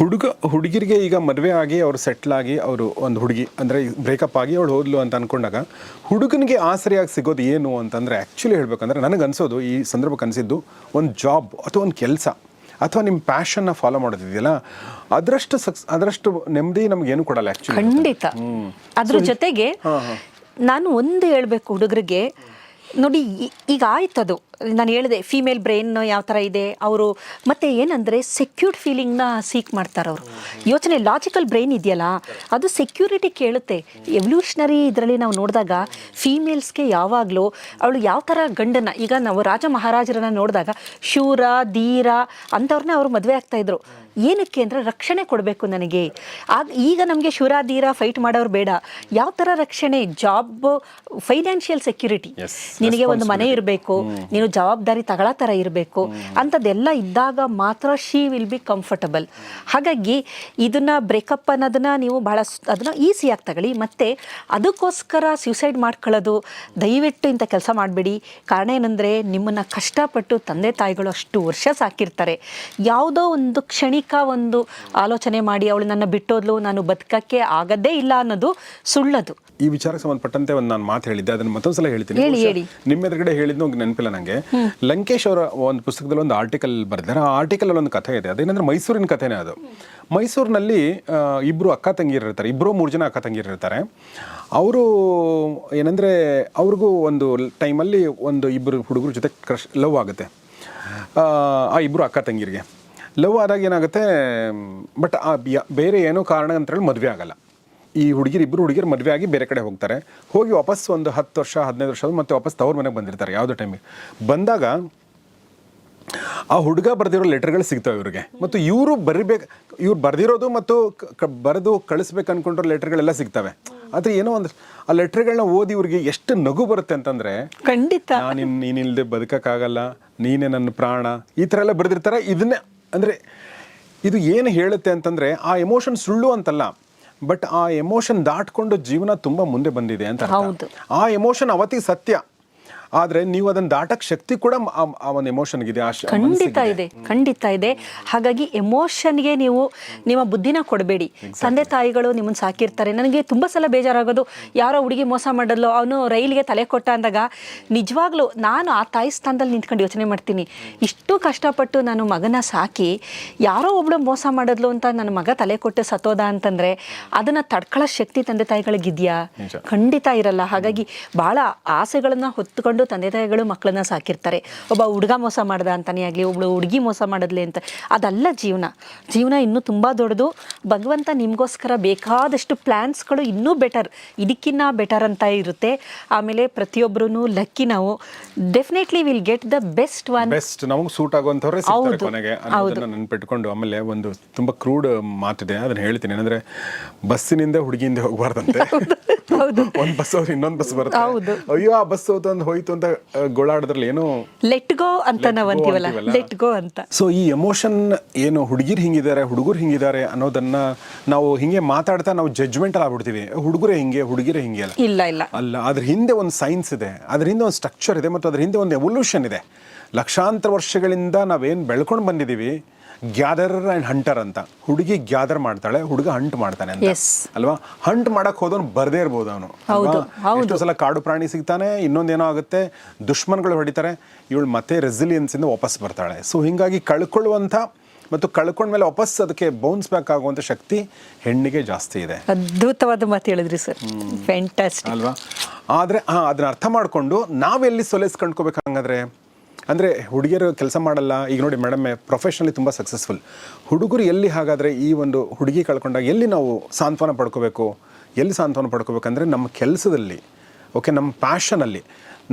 ಹುಡುಗ ಹುಡುಗಿರಿಗೆ ಈಗ ಮದುವೆ ಆಗಿ ಅವ್ರು ಸೆಟ್ಲ್ ಆಗಿ ಅವರು ಒಂದು ಹುಡುಗಿ ಅಂದರೆ ಬ್ರೇಕಪ್ ಆಗಿ ಅವಳು ಹೋದ್ಲು ಅಂತ ಅನ್ಕೊಂಡಾಗ ಹುಡುಗನಿಗೆ ಆಸರೆಯಾಗಿ ಸಿಗೋದು ಏನು ಅಂತಂದರೆ ಆ್ಯಕ್ಚುಲಿ ಹೇಳಬೇಕಂದ್ರೆ ನನಗೆ ಅನಿಸೋದು ಈ ಸಂದರ್ಭಕ್ಕೆ ಅನಿಸಿದ್ದು ಒಂದು ಜಾಬ್ ಅಥವಾ ಒಂದು ಕೆಲಸ ಅಥವಾ ನಿಮ್ಮ ಪ್ಯಾಷನ್ನ ಫಾಲೋ ಮಾಡೋದಿದೆಯಲ್ಲ ಅದರಷ್ಟು ಸಕ್ಸ್ ಅದರಷ್ಟು ನೆಮ್ಮದಿ ನಮಗೇನು ಕೊಡಲ್ಲ ಆ್ಯಕ್ಚುಲಿ ಖಂಡಿತ. ಅದ್ರ ಜೊತೆಗೆ ನಾನು ಒಂದು ಹೇಳಬೇಕು ಹುಡುಗರಿಗೆ ನೋಡಿ ಈಗ ಆಯ್ತು ಅದು ನಾನು ಹೇಳಿದೆ ಫೀಮೇಲ್ ಬ್ರೈನ್ ಯಾವ ಥರ ಇದೆ, ಅವರು ಮತ್ತೆ ಏನಂದರೆ ಸೆಕ್ಯೂರ್ಡ್ ಫೀಲಿಂಗ್ನ ಸೀಕ್ ಮಾಡ್ತಾರೆ ಅವರು. ಯೋಚನೆ ಲಾಜಿಕಲ್ ಬ್ರೈನ್ ಇದೆಯಲ್ಲ, ಅದು ಸೆಕ್ಯೂರಿಟಿ ಕೇಳುತ್ತೆ. ಎವಲ್ಯೂಷನರಿ ಇದರಲ್ಲಿ ನಾವು ನೋಡಿದಾಗ ಫೀಮೇಲ್ಸ್ಗೆ ಯಾವಾಗಲೂ ಅವಳು ಯಾವ ಥರ ಗಂಡನ, ಈಗ ನಾವು ರಾಜ ಮಹಾರಾಜರನ್ನ ನೋಡಿದಾಗ ಶೂರ, ಧೀರ ಅಂಥವ್ರನ್ನ ಅವರು ಮದುವೆ ಆಗ್ತಾಯಿದ್ರು ಏನಕ್ಕೆ ಅಂದರೆ ರಕ್ಷಣೆ ಕೊಡಬೇಕು ನನಗೆ. ಆಗ ಈಗ ನಮಗೆ ಶೂರ ಧೀರ ಫೈಟ್ ಮಾಡೋರು ಬೇಡ. ಯಾವ ಥರ ರಕ್ಷಣೆ? ಜಾಬ್ ಫೈನಾನ್ಷಿಯಲ್ ಸೆಕ್ಯೂರಿಟಿ ನಿನಗೆ ಒಂದು ಮನೆ ಇರಬೇಕು ನೀನು ಜವಾಬ್ದಾರಿ ತಗೊಳ್ಳೋ ಥರ ಇರಬೇಕು. ಅಂಥದ್ದೆಲ್ಲ ಇದ್ದಾಗ ಮಾತ್ರ ಶಿ ವಿಲ್ ಬಿ ಕಂಫರ್ಟಬಲ್ ಹಾಗಾಗಿ ಇದನ್ನ ಬ್ರೇಕಪ್ ಅನ್ನೋದನ್ನು ನೀವು ಭಾಳ ಅದನ್ನು ಈಸಿಯಾಗಿ ತಗೊಳ್ಳಿ. ಮತ್ತು ಅದಕ್ಕೋಸ್ಕರ ಸ್ಯೂಸೈಡ್ ಮಾಡ್ಕೊಳ್ಳೋದು ದಯವಿಟ್ಟು ಇಂಥ ಕೆಲಸ ಮಾಡಬೇಡಿ. ಕಾರಣ ಏನಂದರೆ ನಿಮ್ಮನ್ನು ಕಷ್ಟಪಟ್ಟು ತಂದೆ ತಾಯಿಗಳು ಅಷ್ಟು ವರ್ಷ ಸಾಕಿರ್ತಾರೆ. ಯಾವುದೋ ಒಂದು ಕ್ಷಣಿಕ ಒಂದು ಆಲೋಚನೆ ಮಾಡಿ ಅವಳು ನನ್ನ ಬಿಟ್ಟೋದ್ಲು ನಾನು ಬದುಕಕ್ಕೆ ಆಗದೇ ಇಲ್ಲ ಅನ್ನೋದು ಸುಳ್ಳದು. ಈ ವಿಚಾರಕ್ಕೆ ಸಂಬಂಧಪಟ್ಟಂತೆ ಒಂದು ನಾನು ಮಾತು ಹೇಳಿದ್ದೆ ಅದನ್ನ ಮತ್ತೊಂದ್ಸಲ ಹೇಳ್ತೀನಿ. ಹೇಳಿ, ಬಹುಶಃ ನಿಮ್ಮ ಎದುರುಗಡೆ ಹೇಳಿದ್ನು ನೆನಪಿಲ್ಲ ನನಗೆ ಲಂಕೇಶ್ ಅವರ ಒಂದು ಪುಸ್ತಕದಲ್ಲಿ ಒಂದು ಆರ್ಟಿಕಲ್ ಬರೆದಿದ್ದಾರೆ. ಆ ಆರ್ಟಿಕಲ್ ಒಂದು ಕಥೆ ಇದೆ. ಅದೇನಂದ್ರೆ ಮೈಸೂರಿನ ಕಥೆನೇ ಅದು. ಮೈಸೂರಿನಲ್ಲಿ ಇಬ್ಬರು ಇಬ್ರು ಅಕ್ಕ ತಂಗಿಯರು ಇರ್ತಾರೆ. ಇಬ್ಬರು ಮೂರು ಜನ ಅಕ್ಕ ತಂಗಿಯರು ಇರ್ತಾರೆ. ಅವರು ಏನಂದ್ರೆ ಅವ್ರಿಗೂ ಒಂದು ಟೈಮಲ್ಲಿ ಒಂದು ಇಬ್ಬರು ಹುಡುಗರ ಜೊತೆ ಕ್ರಶ್ ಲವ್ ಆಗುತ್ತೆ. ಆ, ಆ ಇಬ್ಬರು ಅಕ್ಕ ತಂಗಿರಿಗೆ. ಲವ್ ಆದಾಗ ಏನಾಗುತ್ತೆ ಬಟ್ ಆ ಬೇರೆ ಏನೋ ಕಾರಣ ಅಂತ ಹೇಳಿ ಮದುವೆ ಆಗಲ್ಲ. ಈ ಹುಡುಗಿರು ಇಬ್ಬರು ಹುಡುಗಿರು ಮದುವೆ ಆಗಿ ಬೇರೆ ಕಡೆ ಹೋಗ್ತಾರೆ. ಹೋಗಿ ವಾಪಸ್ ಒಂದು ಹತ್ತು ವರ್ಷ ಹದಿನೈದು ವರ್ಷ ಮತ್ತೆ ವಾಪಸ್ ತವ್ರ ಮನೆಗೆ ಬಂದಿರ್ತಾರೆ ಯಾವುದೋ ಟೈಮಿಗೆ ಬಂದಾಗ ಆ ಹುಡುಗ ಬರೆದಿರೋ ಲೆಟರ್ಗಳು ಸಿಗ್ತವೆ ಇವ್ರಿಗೆ. ಮತ್ತು ಇವರು ಬರಿಬೇಕು ಇವ್ರು ಬರೆದಿರೋದು ಮತ್ತು ಬರೆದು ಕಳಿಸ್ಬೇಕು ಅನ್ಕೊಂಡಿರೋ ಲೆಟರ್ಗಳೆಲ್ಲ ಸಿಗ್ತವೆ. ಆದರೆ ಏನೋ ಒಂದು ಆ ಲೆಟರ್ಗಳನ್ನ ಓದಿ ಇವ್ರಿಗೆ ಎಷ್ಟು ನಗು ಬರುತ್ತೆ ಅಂತಂದರೆ ಖಂಡಿತ. ನಾನು ನೀನಿಲ್ಲದೆ ಬದುಕೋಕ್ಕಾಗಲ್ಲ ನೀನೇ ನನ್ನ ಪ್ರಾಣ ಈ ಥರ ಎಲ್ಲ ಬರೆದಿರ್ತಾರೆ. ಇದನ್ನೇ ಅಂದರೆ ಇದು ಏನು ಹೇಳುತ್ತೆ ಅಂತಂದರೆ ಆ ಎಮೋಷನ್ ಸುಳ್ಳು ಅಂತಲ್ಲ ಬಟ್ ಆ ಎಮೋಷನ್ ದಾಟ್ಕೊಂಡು ಜೀವನ ತುಂಬ ಮುಂದೆ ಬಂದಿದೆ ಅಂತ. ಆ ಎಮೋಷನ್ ಅವತ್ತಿಗೆ ಸತ್ಯ ಆದರೆ ನೀವು ಅದನ್ನ ದಾಟಕ್ ಶಕ್ತಿ ಕೂಡ ಆ ಒಂದು ಎಮೋಷನ್ಗಿದೆ ಆ ಶ- ಖಂಡಿತ ಇದೆ ಖಂಡಿತ ಇದೆ. ಹಾಗಾಗಿ ಎಮೋಷನ್ಗೆ ನೀವು ನಿಮ್ಮ ಬುದ್ಧಿನ ಕೊಡಬೇಡಿ. ತಂದೆ ತಾಯಿಗಳು ನಿಮ್ಮನ್ನ ಸಾಕಿರ್ತಾರೆ. ನನಗೆ ತುಂಬ ಸಲ ಬೇಜಾರಾಗೋದು ಯಾರೋ ಹುಡುಗಿ ಮೋಸ ಮಾಡಲು ಅವನು ರೈಲಿಗೆ ತಲೆ ಕೊಟ್ಟ ಅಂದಾಗ ನಿಜವಾಗ್ಲೂ ನಾನು ಆ ತಾಯಿ ಸ್ಥಾನದಲ್ಲಿ ನಿಂತ್ಕೊಂಡು ಯೋಚನೆ ಮಾಡ್ತೀನಿ. ಇಷ್ಟು ಕಷ್ಟಪಟ್ಟು ನಾನು ಮಗನ ಸಾಕಿ ಯಾರೋ ಒಬ್ಳು ಮೋಸ ಮಾಡಿದ್ಲು ಅಂತ ನನ್ನ ಮಗ ತಲೆ ಕೊಟ್ಟು ಸತ್ತೋದ ಅಂತಂದ್ರೆ ಅದನ್ನ ತಡ್ಕೊಳ್ಳೋ ಶಕ್ತಿ ತಂದೆ ತಾಯಿಗಳಿಗಿದ್ಯಾ? ಖಂಡಿತ ಇರಲ್ಲ. ಹಾಗಾಗಿ ಬಹಳ ಆಸೆಗಳನ್ನ ಹೊತ್ತುಕೊಂಡು ತಂದೆ ತಾಯಿಗಳು ಮಕ್ಕಳನ್ನ ಸಾಕಿರ್ತಾರೆ. ಒಬ್ಬ ಹುಡುಗ ಮೋಸ ಮಾಡ್ದ ಅಂತಾನೆ ಆಗಲಿ ಒಬ್ಳು ಹುಡುಗಿ ಮೋಸ ಮಾಡಿದ್ಲಿ ಅಂತ. ಅದಲ್ಲ ಜೀವನ. ಜೀವನ ಇನ್ನೂ ತುಂಬ ದೊಡ್ಡದು. ಭಗವಂತ ನಿಮಗೋಸ್ಕರ ಬೇಕಾದಷ್ಟು ಪ್ಲ್ಯಾನ್ಸ್ಗಳು ಇನ್ನೂ ಬೆಟರ್. ಇದಕ್ಕಿನ್ನ ಬೆಟರ್ ಅಂತ ಇರುತ್ತೆ. ಆಮೇಲೆ ಪ್ರತಿಯೊಬ್ಬರೂ ಲಕ್ಕಿ ನಾವು. Definitely will get the best one best ನಮಗೆ ಸೂಟ್ ಆಗುವಂಥವ್ರೆ. ಕೊನೆಗೆ. ಅನ್ನೋದನ್ನ ನೆನ್ಪಿಟ್ಕೊಂಡು ಆಮೇಲೆ ಒಂದು ತುಂಬಾ ಕ್ರೂಡ್ ಮಾತಿದೆ. ಅದನ್ನ ಹೇಳ್ತೀನಿ. ಏನಂದ್ರೆ ಬಸ್ಸಿನಿಂದ ಹುಡುಗಿಯಿಂದ ಹೋಗಬಾರ್ದಂತೆ. ಹೌದು. ಒಂದ್ ಬಸ್ ಅವ್ರು ಇನ್ನೊಂದ್ ಬಸ್ ಹೌದು. ಬರುತ್ತೆ ಅಯ್ಯೋ ಆ ಬಸ್ ಹೋಯ್ತು ಅಂತ ಹೋಯ್ತು ಅಂತ ಗೋಳಾಡೋದ್ರಲ್ಲಿ ಏನೋ ಲೆಟ್ ಗೋ ಅಂತ Let ನಾವು ಅಂತೀವಲ್ಲ. ಲೆಟ್ ಗೋ ಅಂತ. ಸೊ ಈ ಎಮೋಷನ್ ಏನು ಹುಡುಗಿರು ಹಿಂಗಿದ್ದಾರೆ ಹುಡುಗರು ಹಿಂಗಿದ್ದಾರೆ ಅನ್ನೋದನ್ನ ನಾವು ಹಿಂಗೆ ಮಾತಾಡ್ತಾ ನಾವು ಜಡ್ಜ್ಮೆಂಟ್ ಆಗ್ಬಿಡ್ತೀವಿ. ಹುಡುಗರೇ ಹಿಂಗೆ ಹುಡುಗಿರೇ ಹಿಂಗೆ ಅಲ್ಲ. ಇಲ್ಲ ಇಲ್ಲ. ಅಲ್ಲ ಅದ್ರ ಹಿಂದೆ ಒಂದು ಸೈನ್ಸ್ ಇದೆ. ಅದ್ರ ಹಿಂದೆ ಒಂದು ಸ್ಟ್ರಕ್ಚರ್ ಇದೆ ಮತ್ತು ಅದ್ರ ಹಿಂದೆ ಒಂದು ಎವಲ್ಯೂಷನ್ ಇದೆ. ಲಕ್ಷಾಂತರ ವರ್ಷಗಳಿಂದ ನಾವೇನು ಬೆಳ್ಕೊಂಡು ಬಂದಿದ್ದೀವಿ ಗ್ಯಾದರ್ ಆ್ಯಂಡ್ ಹಂಟರ್ ಅಂತ. ಹುಡುಗಿ ಗ್ಯಾದರ್ ಮಾಡ್ತಾಳೆ ಹುಡುಗ ಹಂಟ್ ಮಾಡ್ತಾನೆ ಅಂತ. ಅಲ್ವಾ? ಹಂಟ್ ಮಾಡಕ್ ಹೋದವನು ಬರ್ದೇ ಇರ್ಬೋದು ಅವನು. ಎಷ್ಟೋ ಸಲ ಕಾಡು ಪ್ರಾಣಿ ಸಿಗ್ತಾನೆ ಇನ್ನೊಂದೇನೋ ಆಗುತ್ತೆ ದುಶ್ಮನ್ಗಳು ಹೊಡಿತಾರೆ ಇವಳು ಮತ್ತೆ ರೆಸಿಲಿಯನ್ಸ್ ಇಂದ ವಾಪಸ್ ಬರ್ತಾಳೆ. ಸೊ ಹಿಂಗಾಗಿ ಕಳ್ಕೊಳ್ಳುವಂಥ ಮತ್ತು ಕಳ್ಕೊಂಡ್ಮೇಲೆ ವಾಪಸ್ ಅದಕ್ಕೆ ಬೌನ್ಸ್ ಬ್ಯಾಕ್ ಆಗುವಂಥ ಶಕ್ತಿ ಹೆಣ್ಣಿಗೆ ಜಾಸ್ತಿ ಇದೆ. ಅದ್ಭುತವಾದ ಮಾತು ಹೇಳಿದ್ರಿ ಸರ್. ಅಲ್ವಾ? ಆದರೆ ಹಾಂ ಅದನ್ನ ಅರ್ಥ ಮಾಡಿಕೊಂಡು ನಾವೆಲ್ಲಿ ಸೊಲೆಸ್ ಕಂಡ್ಕೋಬೇಕು ಹಂಗಾದ್ರೆ? ಅಂದರೆ ಹುಡುಗಿಯರು ಕೆಲಸ ಮಾಡಲ್ಲ. ಈಗ ನೋಡಿ ಮೇಡಮ್ ಪ್ರೊಫೆಷ್ನಲಿ ತುಂಬ ಸಕ್ಸಸ್ಫುಲ್ ಹುಡುಗರು ಎಲ್ಲಿ ಹಾಗಾದರೆ ಈ ಒಂದು ಹುಡುಗಿ ಕಳ್ಕೊಂಡಾಗ ಎಲ್ಲಿ ನಾವು ಸಾಂತ್ವನ ಪಡ್ಕೋಬೇಕು? ಎಲ್ಲಿ ಸಾಂತ್ವನ ಪಡ್ಕೋಬೇಕಂದ್ರೆ ನಮ್ಮ ಕೆಲಸದಲ್ಲಿ ಓಕೆ ನಮ್ಮ ಪ್ಯಾಷನಲ್ಲಿ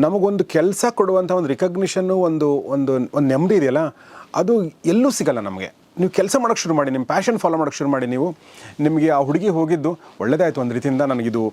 ನಮಗೊಂದು ಕೆಲಸ ಕೊಡುವಂಥ ಒಂದು ರಿಕಗ್ನಿಷನ್ನು ಒಂದು ಒಂದು ಒಂದು ನೆಮ್ಮದಿ ಇದೆಯಲ್ಲ, ಅದು ಎಲ್ಲೂ ಸಿಗಲ್ಲ ನಮಗೆ. ನೀವು ಕೆಲಸ ಮಾಡೋಕ್ಕೆ ಶುರು ಮಾಡಿ ನಿಮ್ಮ ಪ್ಯಾಷನ್ ಫಾಲೋ ಮಾಡೋಕ್ಕೆ ಶುರು ಮಾಡಿ ನೀವು, ನಿಮಗೆ ಆ ಹುಡುಗಿ ಹೋಗಿದ್ದು ಒಳ್ಳೇದಾಯಿತು ಒಂದು ರೀತಿಯಿಂದ ನನಗಿದು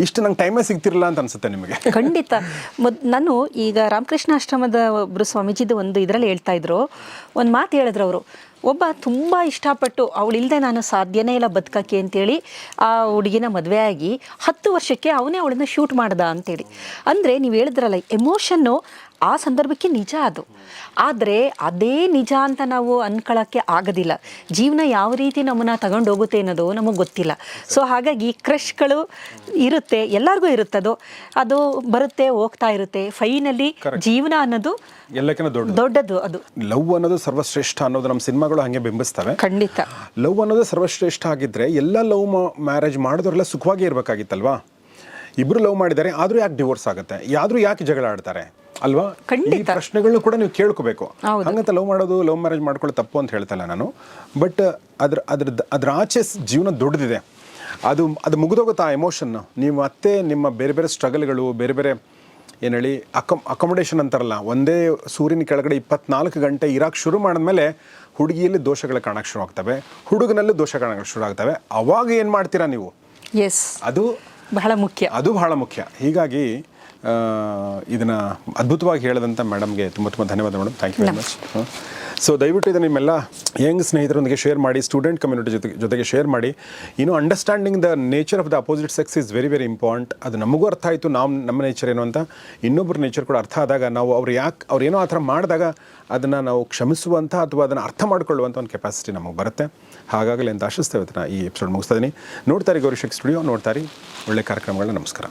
ಇಷ್ಟು ನಂಗೆ ಟೈಮೇ ಸಿಗ್ತಿರಲ್ಲ ಅಂತ ಅನಿಸುತ್ತೆ ನಿಮಗೆ. ಖಂಡಿತ. ಮೊದ್ ನಾನು ಈಗ ರಾಮಕೃಷ್ಣ ಆಶ್ರಮದ ಒಬ್ಬರು ಸ್ವಾಮೀಜಿದು ಒಂದು ಇದರಲ್ಲಿ ಹೇಳ್ತಾ ಇದ್ರು. ಒಂದು ಮಾತು ಹೇಳಿದ್ರು ಅವರು. ಒಬ್ಬ ತುಂಬ ಇಷ್ಟಪಟ್ಟು ಅವಳಿಲ್ಲದೆ ನಾನು ಸಾಧ್ಯನೇ ಇಲ್ಲ ಬದುಕಕ್ಕೆ ಅಂತೇಳಿ ಆ ಹುಡುಗಿನ ಮದುವೆ ಆಗಿ ಹತ್ತು ವರ್ಷಕ್ಕೆ ಅವನೇ ಅವಳನ್ನ ಶೂಟ್ ಮಾಡ್ದ ಅಂತೇಳಿ. ಅಂದರೆ ನೀವು ಹೇಳಿದ್ರಲ್ಲ ಎಮೋಷನ್ನು ಆ ಸಂದರ್ಭಕ್ಕೆ ನಿಜ ಅದು. ಆದರೆ ಅದೇ ನಿಜ ಅಂತ ನಾವು ಅನ್ಕೊಳ್ಳೋಕ್ಕೆ ಆಗೋದಿಲ್ಲ. ಜೀವನ ಯಾವ ರೀತಿ ನಮ್ಮನ್ನು ತಗೊಂಡು ಹೋಗುತ್ತೆ ಅನ್ನೋದು ನಮಗೆ ಗೊತ್ತಿಲ್ಲ. ಸೊ ಹಾಗಾಗಿ ಕ್ರಶ್ಗಳು ಇರುತ್ತೆ ಎಲ್ಲರಿಗೂ ಇರುತ್ತದು ಅದು. ಬರುತ್ತೆ ಹೋಗ್ತಾ ಇರುತ್ತೆ. ಫೈನಲಿ ಜೀವನ ಅನ್ನೋದು ಎಲ್ಲಕ್ಕಿಂತ ದೊಡ್ಡ ದೊಡ್ಡದು ಅದು. ಲವ್ ಅನ್ನೋದು ಸರ್ವಶ್ರೇಷ್ಠ ಅನ್ನೋದು ನಮ್ಮ ಸಿನಿಮಾಗಳು ಹಾಗೆ ಬಿಂಬಿಸ್ತವೆ. ಖಂಡಿತ. ಲವ್ ಅನ್ನೋದು ಸರ್ವಶ್ರೇಷ್ಠ ಆಗಿದ್ರೆ ಎಲ್ಲ ಲವ್ ಮ್ಯಾರೇಜ್ ಮಾಡಿದವರೆಲ್ಲ ಸುಖವಾಗಿ ಇರಬೇಕಾಗಿತ್ತಲ್ವಾ? ಇಬ್ಬರು ಲವ್ ಮಾಡಿದ್ದಾರೆ ಆದರೂ ಯಾಕೆ ಡಿವೋರ್ಸ್ ಆಗುತ್ತೆ? ಯಾದರೂ ಯಾಕೆ ಜಗಳ ಆಡ್ತಾರೆ? ಅಲ್ವಾ? ಈ. ಪ್ರಶ್ನೆಗಳನ್ನ ಕೂಡ ನೀವು ಕೇಳ್ಕೋಬೇಕು. ಹಂಗಂತ ಲವ್ ಮಾಡೋದು ಲವ್ ಮ್ಯಾರೇಜ್ ಮಾಡ್ಕೊಳ್ಳೋ ತಪ್ಪು ಅಂತ ಹೇಳ್ತಲ್ಲ ನಾನು. ಬಟ್ ಅದ್ರ ಅದ್ರ ಅದ್ರ ಆಚೆ ಜೀವನ ದೊಡ್ಡದಿದೆ. ಅದು ಅದು ಮುಗಿದೋಗುತ್ತೆ ಆ ಎಮೋಷನ್ ನೀವು ಮತ್ತೆ ನಿಮ್ಮ ಬೇರೆ ಬೇರೆ ಸ್ಟ್ರಗಲ್ಗಳು ಬೇರೆ ಬೇರೆ ಏನು ಹೇಳಿ ಅಕಮ್ ಅಕೊಮಡೇಷನ್ ಅಂತಾರಲ್ಲ ಒಂದೇ ಸೂರ್ಯನ ಕೆಳಗಡೆ ಇಪ್ಪತ್ನಾಲ್ಕು ಗಂಟೆ ಇರಾಕ್ ಶುರು ಮಾಡಿದ್ಮೇಲೆ ಹುಡುಗಿಯಲ್ಲಿ ದೋಷಗಳು ಕಾಣಕ್ಕೆ ಶುರು ಆಗ್ತವೆ. ಹುಡುಗನಲ್ಲೂ ದೋಷ ಕಾಣಕ್ಕೆ ಶುರು ಆಗ್ತವೆ. ಅವಾಗ ಏನು ಮಾಡ್ತೀರಾ ನೀವು? ಎಸ್ ಅದು ಬಹಳ ಮುಖ್ಯ. ಅದು ಬಹಳ ಮುಖ್ಯ. ಹೀಗಾಗಿ ಇದನ್ನ ಅದ್ಭುತವಾಗಿ ಹೇಳದಂಥ ಮೇಡಮ್ಗೆ ತುಂಬ ತುಂಬ ಧನ್ಯವಾದ madam. Thank you very much so ದಯವಿಟ್ಟು ಇದನ್ನು ನಿಮ್ಮೆಲ್ಲ ಯಂಗ್ ಸ್ನೇಹಿತರೊಂದಿಗೆ ಶೇರ್ ಮಾಡಿ ಸ್ಟೂಡೆಂಟ್ ಕಮ್ಯುನಿಟಿ ಜೊತೆಗೆ ಜೊತೆಗೆ ಶೇರ್ ಮಾಡಿ. ಇನ್ನು understanding the nature of the opposite sex is very very important ಅದು ನಮಗೂ ಅರ್ಥ ಆಯಿತು ನಾವು ನಮ್ಮ ನೇಚರ್ ಏನು ಅಂತ. ಇನ್ನೊಬ್ಬರ ನೇಚರ್ ಕೂಡ ಅರ್ಥ ಆದಾಗ ನಾವು ಅವ್ರು ಯಾಕೆ ಅವ್ರು ಏನೋ ಆ ಥರ ಮಾಡಿದಾಗ ಅದನ್ನು ನಾವು ಕ್ಷಮಿಸುವಂಥ ಅಥವಾ ಅದನ್ನು ಅರ್ಥ ಮಾಡಿಕೊಳ್ಳುವಂಥ ಒಂದು ಕೆಪಾಸಿಟಿ ನಮಗೆ ಬರುತ್ತೆ. ಹಾಗಾಗಲೇ ಅಂತ ಆಶಿಸ್ತೇವೆ ಅದನ್ನು ಈ ಎಪಿಸೋಡ್ ಮುಗಿಸ್ತಾ ಇದ್ದೀನಿ ನೋಡ್ತಾರೆ ಗೌರಿಶಕ್ ಸ್ಟುಡಿಯೋ ನೋಡ್ತಾರೆ ಒಳ್ಳೆ ಕಾರ್ಯಕ್ರಮಗಳನ್ನ ನಮಸ್ಕಾರ.